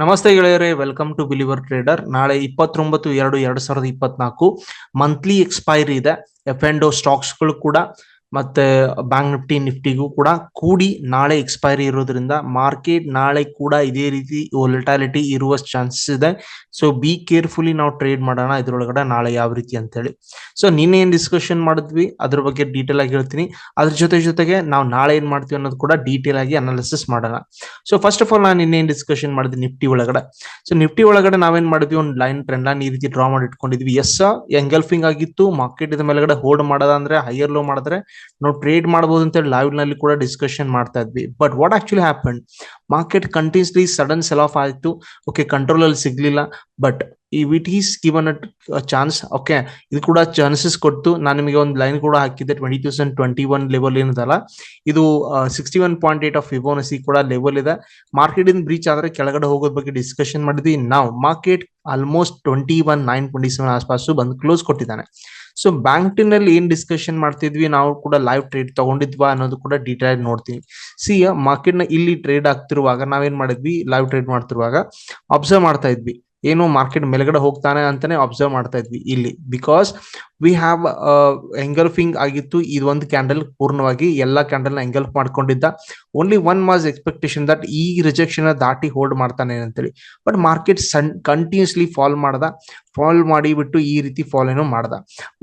ನಮಸ್ತೆ ಗೆಳೆಯರೇ welcome to believer trader ನಾಳೆ ಇಪ್ಪತ್ತೊಂಬತ್ತು ಎರಡು ಎರಡ್ ಸಾವಿರದ ಇಪ್ಪತ್ನಾಲ್ಕು ಮಂತ್ಲಿ ಎಕ್ಸ್ಪೈರಿ ಇದೆ. ಎಫ್ ಸ್ಟಾಕ್ಸ್ ಸ್ಟಾಕ್ಸ್ಗಳು ಕೂಡ ಮತ್ತೆ ಬ್ಯಾಂಕ್ ನಿಫ್ಟಿ ನಿಫ್ಟಿಗೂ ಕೂಡ ಕೂಡಿ ನಾಳೆ ಎಕ್ಸ್ಪೈರಿ ಇರೋದ್ರಿಂದ ಮಾರ್ಕೆಟ್ ನಾಳೆ ಕೂಡ ಇದೇ ರೀತಿ ವೊಲಿಟಾಲಿಟಿ ಇರುವ ಚಾನ್ಸಸ್ ಇದೆ. ಸೊ ಬಿ ಕೇರ್ಫುಲಿ ನಾವು ಟ್ರೇಡ್ ಮಾಡೋಣ ಇದ್ರೊಳಗಡೆ ನಾಳೆ ಯಾವ ರೀತಿ ಅಂತ ಹೇಳಿ ಸೊ ನಿನ್ನೆ ಏನ್ ಡಿಸ್ಕಷನ್ ಮಾಡಿದ್ವಿ? ಅದ್ರ ಬಗ್ಗೆ ಡೀಟೇಲ್ ಆಗಿ ಹೇಳ್ತೀನಿ. ಅದ್ರ ಜೊತೆ ಜೊತೆಗೆ ನಾವು ನಾಳೆ ಏನ್ ಮಾಡ್ತೀವಿ ಅನ್ನೋದು ಕೂಡ ಡೀಟೇಲ್ ಆಗಿ ಅನಾಲಿಸಿಸ್ ಮಾಡೋಣ. ಸೊ ಫಸ್ಟ್ ಆಫ್ ಆಲ್ ನಾನು ನಿನ್ನೆ ಡಿಸ್ಕಷನ್ ಮಾಡಿದ್ವಿ? ನಿಫ್ಟಿ ಒಳಗಡೆ. ಸೊ ನಿಫ್ಟಿ ಒಳಗಡೆ ನಾವೇನ್ ಮಾಡಿದ್ವಿ? ಒಂದು ಲೈನ್ ಟ್ರೆಂಡ್ ಈ ರೀತಿ ಡ್ರಾ ಮಾಡಿ ಇಟ್ಕೊಂಡಿದ್ವಿ ಎಸ್ ಎಂಗಲ್ಫಿಂಗ್ ಆಗಿತ್ತು. ಮಾರ್ಕೆಟ್ ಇದ ಮೇಲ್ಗಡೆ ಹೋಲ್ಡ್ ಮಾಡೋದಂದ್ರೆ ಹೈಯರ್ ಲೋ ಮಾಡಿದ್ರೆ ನಾವು ಟ್ರೇಡ್ ಮಾಡಬಹುದು ಅಂತ ಹೇಳಿ ಲೈವ್ನಲ್ಲಿ ಕೂಡ ಡಿಸ್ಕಷನ್ ಮಾಡ್ತಾ ಇದ್ವಿ. But what actually happen market continuously sudden sell off ಆಯ್ತು. ಓಕೆ ಕಂಟ್ರೋಲ್ ಅಲ್ಲಿ ಸಿಗ್ಲಿಲ್ಲ. ಬಟ್ ಈ with is given a chance okay ಇದು ಕೂಡ ಚಾನ್ಸಸ್ ಕೊಟ್ಟು ನಾನು ನಿಮಗೆ ಒಂದು ಲೈನ್ ಕೂಡ ಹಾಕಿದ್ದೆ twenty thousand twenty one level ಏನದಲ್ಲ. ಇದು sixty one point eight of Fibonacci ಕೂಡ ಲೆವೆಲ್ ಇದೆ. ಮಾರ್ಕೆಟ್ ಇನ್ ಬ್ರೀಚ್ ಆದ್ರೆ ಕೆಳಗಡೆ ಹೋಗೋದ್ ಬಗ್ಗೆ ಡಿಸ್ಕಷನ್ ಮಾಡಿದ್ವಿ. ನಾವು market almost twenty one nine twenty seven ಆಸ್ಪಾಸು ಬಂದು ಕ್ಲೋಸ್ ಕೊಟ್ಟಿದ್ದಾನೆ. ಸೊ ಬ್ಯಾಂಕ್ನಲ್ಲಿ ಏನ್ ಡಿಸ್ಕಷನ್ ಮಾಡ್ತಿದ್ವಿ, ನಾವು ಕೂಡ ಲೈವ್ ಟ್ರೇಡ್ ತಗೊಂಡಿದ್ವಾ ಅನ್ನೋದು ಕೂಡ ಡೀಟೇಲ್ ನೋಡ್ತೀನಿ. ಸಿ ಮಾರ್ಕೆಟ್ನ ಇಲ್ಲಿ ಟ್ರೇಡ್ ಆಗ್ತಿರುವಾಗ ನಾವೇನ್ ಮಾಡಿದ್ವಿ? ಲೈವ್ ಟ್ರೇಡ್ ಮಾಡ್ತಿರುವಾಗ ಅಬ್ಸರ್ವ್ ಮಾಡ್ತಾ ಇದ್ವಿ. ಏನು ಮಾರ್ಕೆಟ್ ಮೇಲ್ಗಡೆ ಹೋಗ್ತಾನೆ ಅಂತಾನೆ ಅಬ್ಸರ್ವ್ ಮಾಡ್ತಾ ಇದ್ವಿ ಇಲ್ಲಿ. ಬಿಕಾಸ್ ವಿ ಹ್ಯಾವ್ ಎಂಗಲ್ಫಿಂಗ್ ಆಗಿತ್ತು. ಇದೊಂದು ಕ್ಯಾಂಡಲ್ ಪೂರ್ಣವಾಗಿ ಎಲ್ಲಾ ಕ್ಯಾಂಡಲ್ನ engulf ಮಾಡ್ಕೊಂಡಿದ್ದ. Only one mass expectation that ಈ ರಿಜೆಕ್ಷನ್ ದಾಟಿ ಹೋಲ್ಡ್ ಮಾಡ್ತಾನೆ ಅಂತೇಳಿ. ಬಟ್ ಮಾರ್ಕೆಟ್ ಸನ್ ಕಂಟಿನ್ಯೂಸ್ಲಿ ಫಾಲ್ ಮಾಡ್ದ. ಫಾಲ್ ಮಾಡಿಬಿಟ್ಟು ಈ ರೀತಿ ಫಾಲ್ ಏನೋ ಮಾಡ್ದ.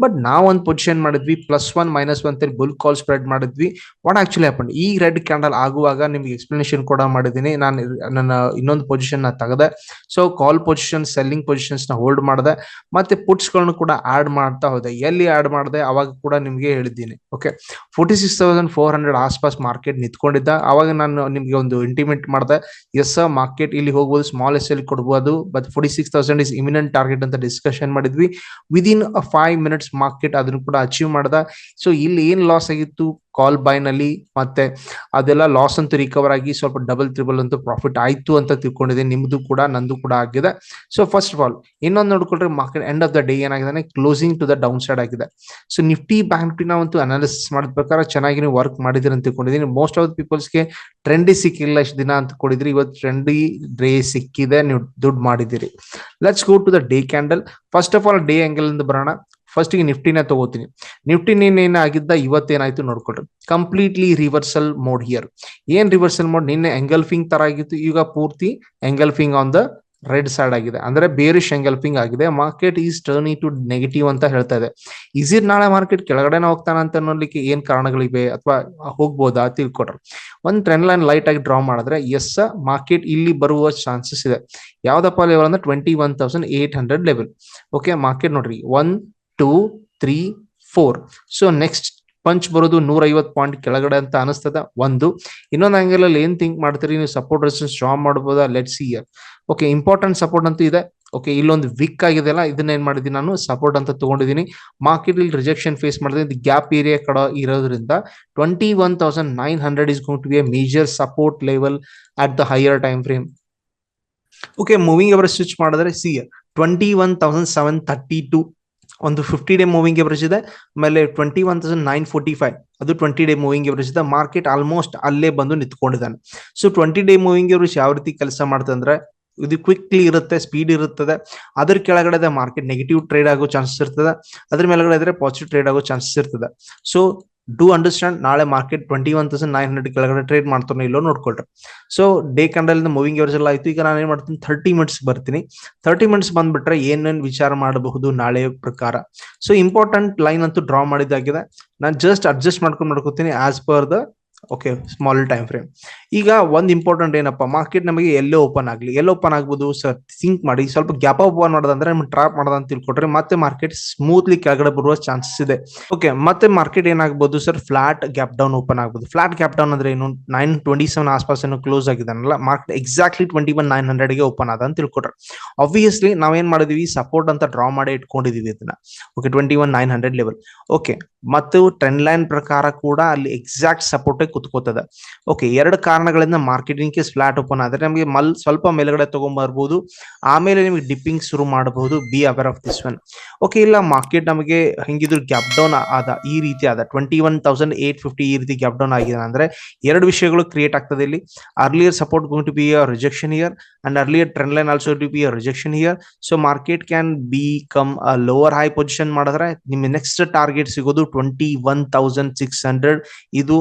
ಬಟ್ ನಾವ್ ಒಂದು ಪೊಸಿಷನ್ ಮಾಡಿದ್ವಿ ಪ್ಲಸ್ ಒನ್ ಮೈನಸ್ ಒನ್ ತರ ಬುಲ್ ಕಾಲ್ ಸ್ಪ್ರೆಡ್ ಮಾಡಿದ್ವಿ. ವಾಟ್ ಆಕ್ಚುಲಿ ಹ್ಯಾಪನ್ ಈ ರೆಡ್ ಕ್ಯಾಂಡಲ್ ಆಗುವಾಗ ನಿಮ್ಗೆ ಎಕ್ಸ್ಪ್ಲನೇಷನ್ ಕೂಡ ಮಾಡಿದ್ದೀನಿ. ನಾನು ನನ್ನ ಇನ್ನೊಂದು ಪೊಸಿಷನ್ನ ತೆಗೆದೆ. ಸೊ ಕಾಲ್ ಪೊಸಿಷನ್ ಸೆಲ್ಲಿಂಗ್ ಪೊಸಿಷನ್ಸ್ನ ಹೋಲ್ಡ್ ಮಾಡಿದೆ. ಮತ್ತೆ ಪುಟ್ಸ್ಗಳನ್ನು ಕೂಡ ಆಡ್ ಮಾಡ್ತಾ ಹೋದೆ. ಎಲ್ಲಿ ಆಡ್ ಮಾಡಿದೆ? ಅವಾಗ ಕೂಡ ನಿಮ್ಗೆ ಹೇಳಿದ್ದೀನಿ. Okay forty six thousand four hundred ಆಸ್ಪಾಸ್ market ನಿಂತ್ಕೊಂಡಿದ್ದ. ಅವಾಗ ನಾನು ನಿಮ್ಗೆ ಒಂದು ಇಂಟಿಮೇಟ್ ಮಾಡಿದೆ. ಎಸ್ ಮಾರ್ಕೆಟ್ ಇಲ್ಲಿ ಹೋಗ್ಬೋದು ಸ್ಮಾಲ್ ಎಸ್ ಎಲ್ ಕೊಡ್ಬೋದು but forty six thousand is imminent target ಅಂತ ಡಿಸ್ಕಷನ್ ಮಾಡಿದ್ವಿ. ವಿದಿನ್ ಫೈವ್ ಮಿನಿಟ್ಸ್ ಮಾರ್ಕೆಟ್ ಅದನ್ನು ಕೂಡ ಅಚೀವ್ ಮಾಡ್ದ. ಸೊ ಇಲ್ಲಿ ಏನ್ ಲಾಸ್ ಆಗಿತ್ತು? ಕಾಲ್ ಬೈ ನಲ್ಲಿ ಮತ್ತೆ ಅದೆಲ್ಲ ಲಾಸ್ ಅಂತೂ ರಿಕವರ್ ಆಗಿ ಸ್ವಲ್ಪ ಡಬಲ್ ತ್ರಿಬಲ್ ಅಂತೂ ಪ್ರಾಫಿಟ್ ಆಯ್ತು ಅಂತ ತಿಳ್ಕೊಂಡಿದೆ. ನಿಮ್ದು ಕೂಡ, ನಂದು ಕೂಡ ಆಗಿದೆ. ಸೊ ಫಸ್ಟ್ ಆಫ್ ಆಲ್ ಇನ್ನೊಂದು ನೋಡ್ಕೊಂಡ್ರೆ market end of the day ಏನಾಗಿದೆ closing to the down side ಆಗಿದೆ ಸೊ ನಿಫ್ಟಿ ಬ್ಯಾಂಕ್ ಒಂದು ಅನಾಲಿಸಿಸ್ ಮಾಡಿದ ಪ್ರಕಾರ ಚೆನ್ನಾಗಿ ವರ್ಕ್ ಮಾಡಿದಿರ ಅಂತ ತಿಳ್ಕೊಂಡಿದ್ದೀನಿ. ಮೋಸ್ಟ್ ಆಫ್ ದ ಪೀಪಲ್ಸ್ಗೆ ಟ್ರೆಂಡಿ ಸಿಕ್ಕಿಲ್ಲ ಇಷ್ಟು ದಿನ ಅಂತ ಕೊಡಿದ್ರಿ. ಇವತ್ತು ಟ್ರೆಂಡಿ ಡೇ ಸಿಕ್ಕಿದೆ. ನೀವು ದುಡ್ಡು ಮಾಡಿದ್ದೀರಿ. Let's go to the day candle first of all day angle ಇಂದ ಬರೋಣ. ಫಸ್ಟ್ಗೆ ನಿಫ್ಟಿನ ತಗೋತೀನಿ. ನಿಫ್ಟಿ ಏನಾಗಿದ್ದ ಇವತ್ತೇನಾಯ್ತು ನೋಡ್ಕೊಳ್ರಿ. ಕಂಪ್ಲೀಟ್ಲಿ ರಿವರ್ಸಲ್ ಮೋಡ್ ಹಿಯರ್ ಏನ್ ರಿವರ್ಸಲ್ ಮೋಡ್ ನಿನ್ನೆ ಎಂಗಲ್ಫಿಂಗ್ ತರ ಆಗಿತ್ತು. ಈಗ ಪೂರ್ತಿ engulfing on the red side ಆಗಿದೆ. ಅಂದ್ರೆ ಬೇರಿಶ್ ಎಂಗಲ್ಫಿಂಗ್ ಆಗಿದೆ. Market is turn to negative ಅಂತ ಹೇಳ್ತಾ ಇದೆ. ಈಸಿ ನಾಳೆ ಮಾರ್ಕೆಟ್ ಕೆಳಗಡೆನ ಹೋಗ್ತಾನ ಅಂತ ನೋಡ್ಲಿಕ್ಕೆ ಏನ್ ಕಾರಣಗಳಿವೆ ಅಥವಾ ಹೋಗ್ಬೋದಾ ತಿಳ್ಕೊಡ್ರಿ. ಒಂದ್ ಟ್ರೆಂಡ್ ಲೈನ್ ಲೈಟ್ ಆಗಿ ಡ್ರಾ ಮಾಡಿದ್ರೆ ಎಸ್ ಮಾರ್ಕೆಟ್ ಇಲ್ಲಿ ಬರುವ ಚಾನ್ಸಸ್ ಇದೆ. ಯಾವ್ದಪ್ಪ ಲೆವೆಲ್ ಅಂದ್ರೆ twenty one thousand eight hundred level okay market ನೋಡ್ರಿ. One two three four so next punch ಬರೋದು ನೂರ ಐವತ್ ಪಾಯಿಂಟ್ ಕೆಳಗಡೆ ಅಂತ ಅನಿಸ್ತದ, ಒಂದು. ಇನ್ನೊಂದು ಆಂಗಲ್ ಅಲ್ಲಿ ಏನ್ ಥಿಂಕ್ ಮಾಡ್ತೀರಿ? ನೀವು ಸಪೋರ್ಟ್ ರೆಸಿಸ್ಟೆನ್ಸ್ ಡ್ರಾ ಮಾಡಬಹುದಾ let's here okay important support ಅಂತೂ ಇದೆ. ಓಕೆ ಇಲ್ಲೊಂದು ವಿಕ್ ಆಗಿದೆ ಅಲ್ಲ, ಇದನ್ನ ಏನ್ ಮಾಡಿದೀನಿ ನಾನು? ಸಪೋರ್ಟ್ ಅಂತ ತಗೊಂಡಿದ್ದೀನಿ. ಮಾರ್ಕೆಟ್ ಇಲ್ಲಿ ರಿಜೆಕ್ಷನ್ ಫೇಸ್ ಮಾಡಿದ್ರೆ ಗ್ಯಾಪ್ ಏರಿಯಾ ಕಡೆ ಇರೋದ್ರಿಂದ twenty one thousand nine hundred is going to be a major support level at the higher time frame okay moving hour switch ಮಾಡಿದ್ರೆ see twenty one thousand seven thirty to ಒಂದು fifty day moving average ಇದೆ, ಆಮೇಲೆ twenty one thousand nine forty five ಅದು twenty day moving average ಇದೆ market almost ಅಲ್ಲೇ ಬಂದು ನಿಂತ್ಕೊಂಡಿದ್ದಾನೆ. So twenty day moving average ಯಾವ ರೀತಿ ಕೆಲಸ ಮಾಡ್ತಂದ್ರೆ ಇದು ಕ್ವಿಕ್ಲಿ ಇರುತ್ತೆ ಸ್ಪೀಡ್ ಇರುತ್ತದೆ. ಅದ್ರ ಕೆಳಗಡೆ ಮಾರ್ಕೆಟ್ ನೆಗೆಟಿವ್ ಟ್ರೇಡ್ ಆಗೋ ಚಾನ್ಸಸ್ ಇರ್ತದೆ. ಅದ್ರ ಮೇಲ್ಗಡೆ ಇದ್ರೆ ಪಾಸಿಟಿವ್ ಟ್ರೇಡ್ ಆಗೋ ಚಾನ್ಸಸ್ ಇರ್ತದೆ. ಸೊ ಡೂ ಅಂಡರ್ಸ್ಟ್ಯಾಂಡ್ ನಾಳೆ market twenty one thousand nine hundred ಕೆಳಗಡೆ ಟ್ರೇಡ್ ಮಾಡ್ತಾನೆ ಇಲ್ಲೋ ನೋಡ್ಕೊಳ್ರಿ. So day candle moving average ಎಲ್ಲ ಆಯ್ತು. ಈಗ ನಾನು ಏನ್ ಮಾಡ್ತೀನಿ? ಥರ್ಟಿ ಮಿನಿಟ್ಸ್ ಬರ್ತೀನಿ. ಥರ್ಟಿ ಮಿನಿಟ್ಸ್ ಬಂದ್ಬಿಟ್ರೆ ಏನೇನ್ ವಿಚಾರ ಮಾಡಬಹುದು ನಾಳೆ ಪ್ರಕಾರ? ಸೊ ಇಂಪಾರ್ಟೆಂಟ್ ಲೈನ್ ಅಂತೂ ಡ್ರಾ ಮಾಡಿದ್ದಾಗಿದೆ. ನಾನು ಜಸ್ಟ್ ಅಡ್ಜಸ್ಟ್ ಮಾಡ್ಕೊಂಡು ಮಾಡ್ಕೋತೀನಿ as per the okay small time frame ಈಗ ಒಂದ್ ಇಂಪಾರ್ಟೆಂಟ್ ಏನಪ್ಪ ಮಾರ್ಕೆಟ್ ನಮಗೆ ಎಲ್ಲೇ ಓಪನ್ ಆಗಲಿ, ಎಲ್ಲಿ ಓಪನ್ ಆಗ್ಬೋದು ಸರ್ ಸಿಂಕ್ ಮಾಡಿ, ಸ್ವಲ್ಪ ಗ್ಯಾಪ್ ಓಪನ್ ಮಾಡೋದಂದ್ರೆ ನಿಮ್ಗೆ ಟ್ರಾಪ್ ಮಾಡೋದಂತ ತಿಳ್ಕೊಟ್ರೆ ಮತ್ತೆ ಮಾರ್ಕೆಟ್ ಸ್ಮೂತ್ಲಿ ಕೆಳಗಡೆ ಬರುವ ಚಾನ್ಸಸ್ ಇದೆ. ಓಕೆ ಮತ್ತೆ ಮಾರ್ಕೆಟ್ ಏನಾಗ್ಬೋದು sir flat gap down open ಆಗ್ಬೋದು. ಫ್ಲಾಟ್ ಗ್ಯಾಪ್ ಡೌನ್ ಅಂದ್ರೆ ಏನು? ನೈನ್ ಟ್ವೆಂಟಿ ಸೆವೆನ್ ಆಸ್ಪಾಸ್ ಏನು close ಆಗಿದಾನಲ್ಲ market exactly twenty one nine ಹಂಡ್ರೆಡ್ಗೆ open ಆದ ಅಂತ ತಿಳ್ಕೊಟ್ರೆ. ಆಬ್ವಿಯಸ್ಲಿ ಏನ್ ಮಾಡಿದೀವಿ? ಸಪೋರ್ಟ್ ಅಂತ ಡ್ರಾ ಮಾಡಿ ಇಟ್ಕೊಂಡಿದೀವಿ ಇದನ್ನ. Okay twenty one nine hundred level okay ಮತ್ತು ಟ್ರೆಂಡ್ ಲೈನ್ ಪ್ರಕಾರ ಕೂಡ ಅಲ್ಲಿ ಎಕ್ಸಾಕ್ಟ್ ಸಪೋರ್ಟ್ ಕುತ್ಕೋತದೆ. ಓಕೆ ಎರಡು ಕಾರಣಗಳಿಂದ ಮಾರ್ಕೆಟಿಂಗ್ ಕೇಸ್ ಫ್ಲಾಟ್ ಓಪನ್ ಆದ್ರೆ ನಮಗೆ ಮಲ್, ಸ್ವಲ್ಪ ಮೇಲ್ಗಡೆ ತಗೊಂಡ್ಬರ್ಬೋದು ಆಮೇಲೆ ನಿಮಗೆ ಡಿಪ್ಪಿಂಗ್ ಶುರು ಮಾಡಬಹುದು be aware of this one okay ಇಲ್ಲ ಮಾರ್ಕೆಟ್ ನಮಗೆ ಹೆಂಗಿದ್ರು ಗ್ಯಾಪ್ ಡೌನ್ ಆದ, ಈ ರೀತಿ ಆದ. Twenty one thousand eight fifty ಈ ರೀತಿ ಗ್ಯಾಪ್ ಡೌನ್ ಆಗಿದೆ ಅಂದ್ರೆ ಎರಡು ವಿಷಯಗಳು ಕ್ರಿಯೇಟ್ ಆಗ್ತದೆ ಇಲ್ಲಿ. Earlier support going to be a rejection here and earlier trend line also to be a rejection here so market can be come lower high position ಮಾಡಿದ್ರೆ ನಿಮಗೆ ನೆಕ್ಸ್ಟ್ ಟಾರ್ಗೆಟ್ ಸಿಗೋದು twenty one thousand six hundred ಇದು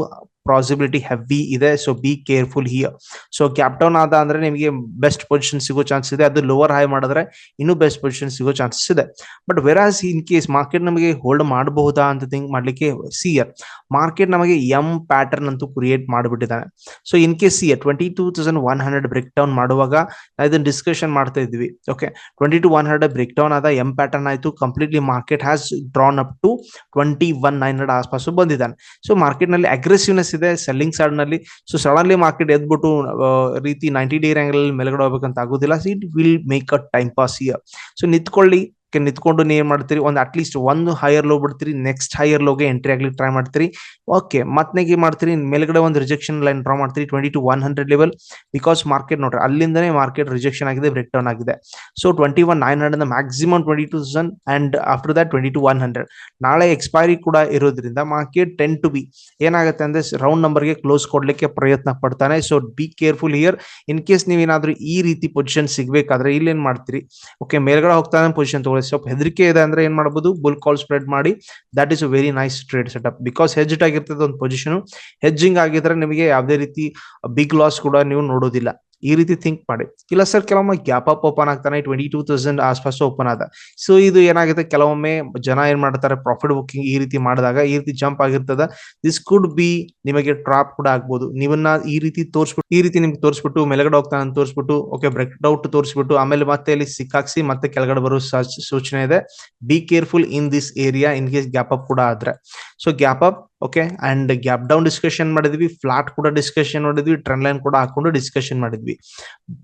possibility heavy ಇದೆ. So be careful here so gap down ಆದ ಅಂದ್ರೆ ನಿಮಗೆ best position ಸಿಗೋ chance ಇದೆ. ಅದು ಲೋವರ್ ಹೈ ಮಾಡಿದ್ರೆ ಇನ್ನೂ ಬೆಸ್ಟ್ ಪೊಸಿಷನ್ ಸಿಗೋ ಚಾನ್ಸಸ್ ಇದೆ. But whereas in case market ನಮಗೆ ಹೋಲ್ಡ್ ಮಾಡಬಹುದಾ ಅಂತ ಥಿಂಕ್ ಮಾಡ್ಲಿಕ್ಕೆ ಸಿಯರ್ ಮಾರ್ಕೆಟ್ ನಮಗೆ ಎಂ ಪ್ಯಾಟರ್ನ್ ಅಂತೂ create ಮಾಡಿಬಿಟ್ಟಿದ್ದಾನೆ. So in case see here twenty two thousand one hundred break down ಮಾಡುವಾಗ ಇದನ್ನ ಡಿಸ್ಕಷನ್ ಮಾಡ್ತಾ ಇದ್ವಿ. Okay twenty two one hundred break down ಆದ ಎಂ ಪ್ಯಾಟರ್ನ್ ಆಯಿತು. Completely market has drawn up to twenty one nine hundred ಆಸ್ಪಾಸು ಬಂದಿದ್ದಾನೆ. So ಮಾರ್ಕೆಟ್ನಲ್ಲಿ aggressiveness ಇದೆ selling ಸೈಡ್ನಲ್ಲಿ. ಸೊ ಸಡನ್ಲಿ ಮಾರ್ಕೆಟ್ ಎದ್ಬಿಟ್ಟು ರೀತಿ ನೈಂಟಿ ಡೇ ಆಂಗಲ್ ಮೇಲ್ಗಡೆ ಹೋಗ್ಬೇಕಂತ ಆಗೋದಿಲ್ಲ. So it will make a time pass here so ನಿಂತ್ಕೊಳ್ಳಿ. ನಿಂತ್ಕೊಂಡು ನೀವು ಮಾಡ್ತೀರಿ? ಒಂದು ಅಟ್ ಲೀಸ್ಟ್ ಒಂದು ಹೈಯರ್ ಲೋ ಬಿಡ್ತೀರಿ ನೆಕ್ಸ್ಟ್ ಹೈಯರ್ ಲೋಗೆ ಎಂಟ್ರಿ ಆಗ್ಲಿಕ್ಕೆ ಟ್ರೈ ಮಾಡ್ತೀರಿ. ಓಕೆ ಮತ್ನೆಗೆ ಏನ್ ಮಾಡ್ತೀರಿ? ಮೇಲ್ಗಡೆ ಒಂದು ರಿಜೆಕ್ಷನ್ ಲೈನ್ ಡ್ರಾ ಮಾಡ್ತೀರಿ twenty two one hundred level because market ನೋಡ್ರಿ, ಅಲ್ಲಿಂದನೇ ಮಾರ್ಕೆಟ್ ರಿಜೆಕ್ಷನ್ ಆಗಿದೆ ಬ್ರೇಕ್ ಡೌನ್ ಆಗಿದೆ. So twenty one nine hundred maximum twenty two thousand and after that twenty two one hundred ನಾಳೆ ಎಕ್ಸ್ಪೈರಿ ಕೂಡ ಇರೋದ್ರಿಂದ market ten to B ಏನಾಗುತ್ತೆ ಅಂದ್ರೆ round ನಂಬರ್ಗೆ ಕ್ಲೋಸ್ ಕೊಡ್ಲಿಕ್ಕೆ ಪ್ರಯತ್ನ ಪಡ್ತಾನೆ. So be careful here in case ನೀವೇನಾದ್ರೂ ಈ ರೀತಿ ಪೊಸಿಷನ್ ಸಿಗ್ಬೇಕಾದ್ರೆ ಇಲ್ಲಿ ಏನ್ ಮಾಡ್ತೀರಿ? ಓಕೆ ಮೇಲ್ಗಡೆ ಹೋಗ್ತಾನೆ ಪೊಸಿಷನ್ ತಗೊಳ್ಳಿ. ಸ್ವಲ್ಪ ಹೆದರಿಕೆ ಇದೆ ಅಂದ್ರೆ ಏನ್ ಮಾಡಬಹುದು ಬುಲ್ ಕಾಲ್ ಸ್ಪ್ರೆಡ್ ಮಾಡಿ. That is a very nice trade up because hedged ಆಗಿರ್ತದೆ ಒಂದು ಪೊಸಿಷನ್ ಹೆಜ್ಜಿಂಗ್ ಆಗಿದ್ರೆ ನಿಮಗೆ ಯಾವುದೇ ರೀತಿ ಬಿಗ್ ಲಾಸ್ ಕೂಡ ನೀವು ನೋಡೋದಿಲ್ಲ. ಈ ರೀತಿ ಥಿಂಕ್ ಮಾಡಿ. ಇಲ್ಲ ಸರ್ ಕೆಲವೊಮ್ಮೆ ಗ್ಯಾಪ್ ಅಪ್ ಓಪನ್ ಆಗ್ತಾನೆ ಟ್ವೆಂಟಿ ಟೂ ತೌಸಂಡ್ ಆಸ್ಪಾಸ್ ಓಪನ್ ಆದ. ಸೊ ಇದು ಏನಾಗುತ್ತೆ? ಕೆಲವೊಮ್ಮೆ ಜನ ಏನ್ ಮಾಡ್ತಾರೆ? ಪ್ರಾಫಿಟ್ ಬುಕಿಂಗ್ ಈ ರೀತಿ ಮಾಡಿದಾಗ, ಈ ರೀತಿ ಜಂಪ್ ಆಗಿರ್ತದ. ದಿಸ್ ಕುಡ್ ಬಿ ನಿಮಗೆ ಟ್ರಾಪ್ ಕೂಡ ಆಗ್ಬೋದು. ನೀವನ್ನ ಈ ರೀತಿ ತೋರಿಸ್ಬಿಟ್ಟು ಈ ರೀತಿ ನಿಮ್ಗೆ ತೋರಿಸ್ಬಿಟ್ಟು, ಮೇಲ್ಗಡೆ ಹೋಗ್ತಾನೆ ತೋರಿಸ್ಬಿಟ್ಟು ಓಕೆ ಬ್ರೇಕ್ ಔಟ್ ತೋರಿಸ್ಬಿಟ್ಟು, ಆಮೇಲೆ ಮತ್ತೆ ಇಲ್ಲಿ ಸಿಕ್ಕಾಕ್ಸಿ ಮತ್ತೆ ಕೆಳಗಡೆ ಬರೋ ಸೂಚನೆ ಇದೆ. Be careful in this area in case gap up ಕೂಡ ಆದ್ರೆ. So gap up okay and gap down discussion ಮಾಡಿದ್ವಿ ಫ್ಲಾಟ್ ಕೂಡ ಡಿಸ್ಕಷನ್ ಮಾಡಿದ್ವಿ ಟ್ರೆಂಡ್ ಲೈನ್ ಕೂಡ ಹಾಕೊಂಡು ಡಿಸ್ಕಷನ್ ಮಾಡಿದ್ವಿ.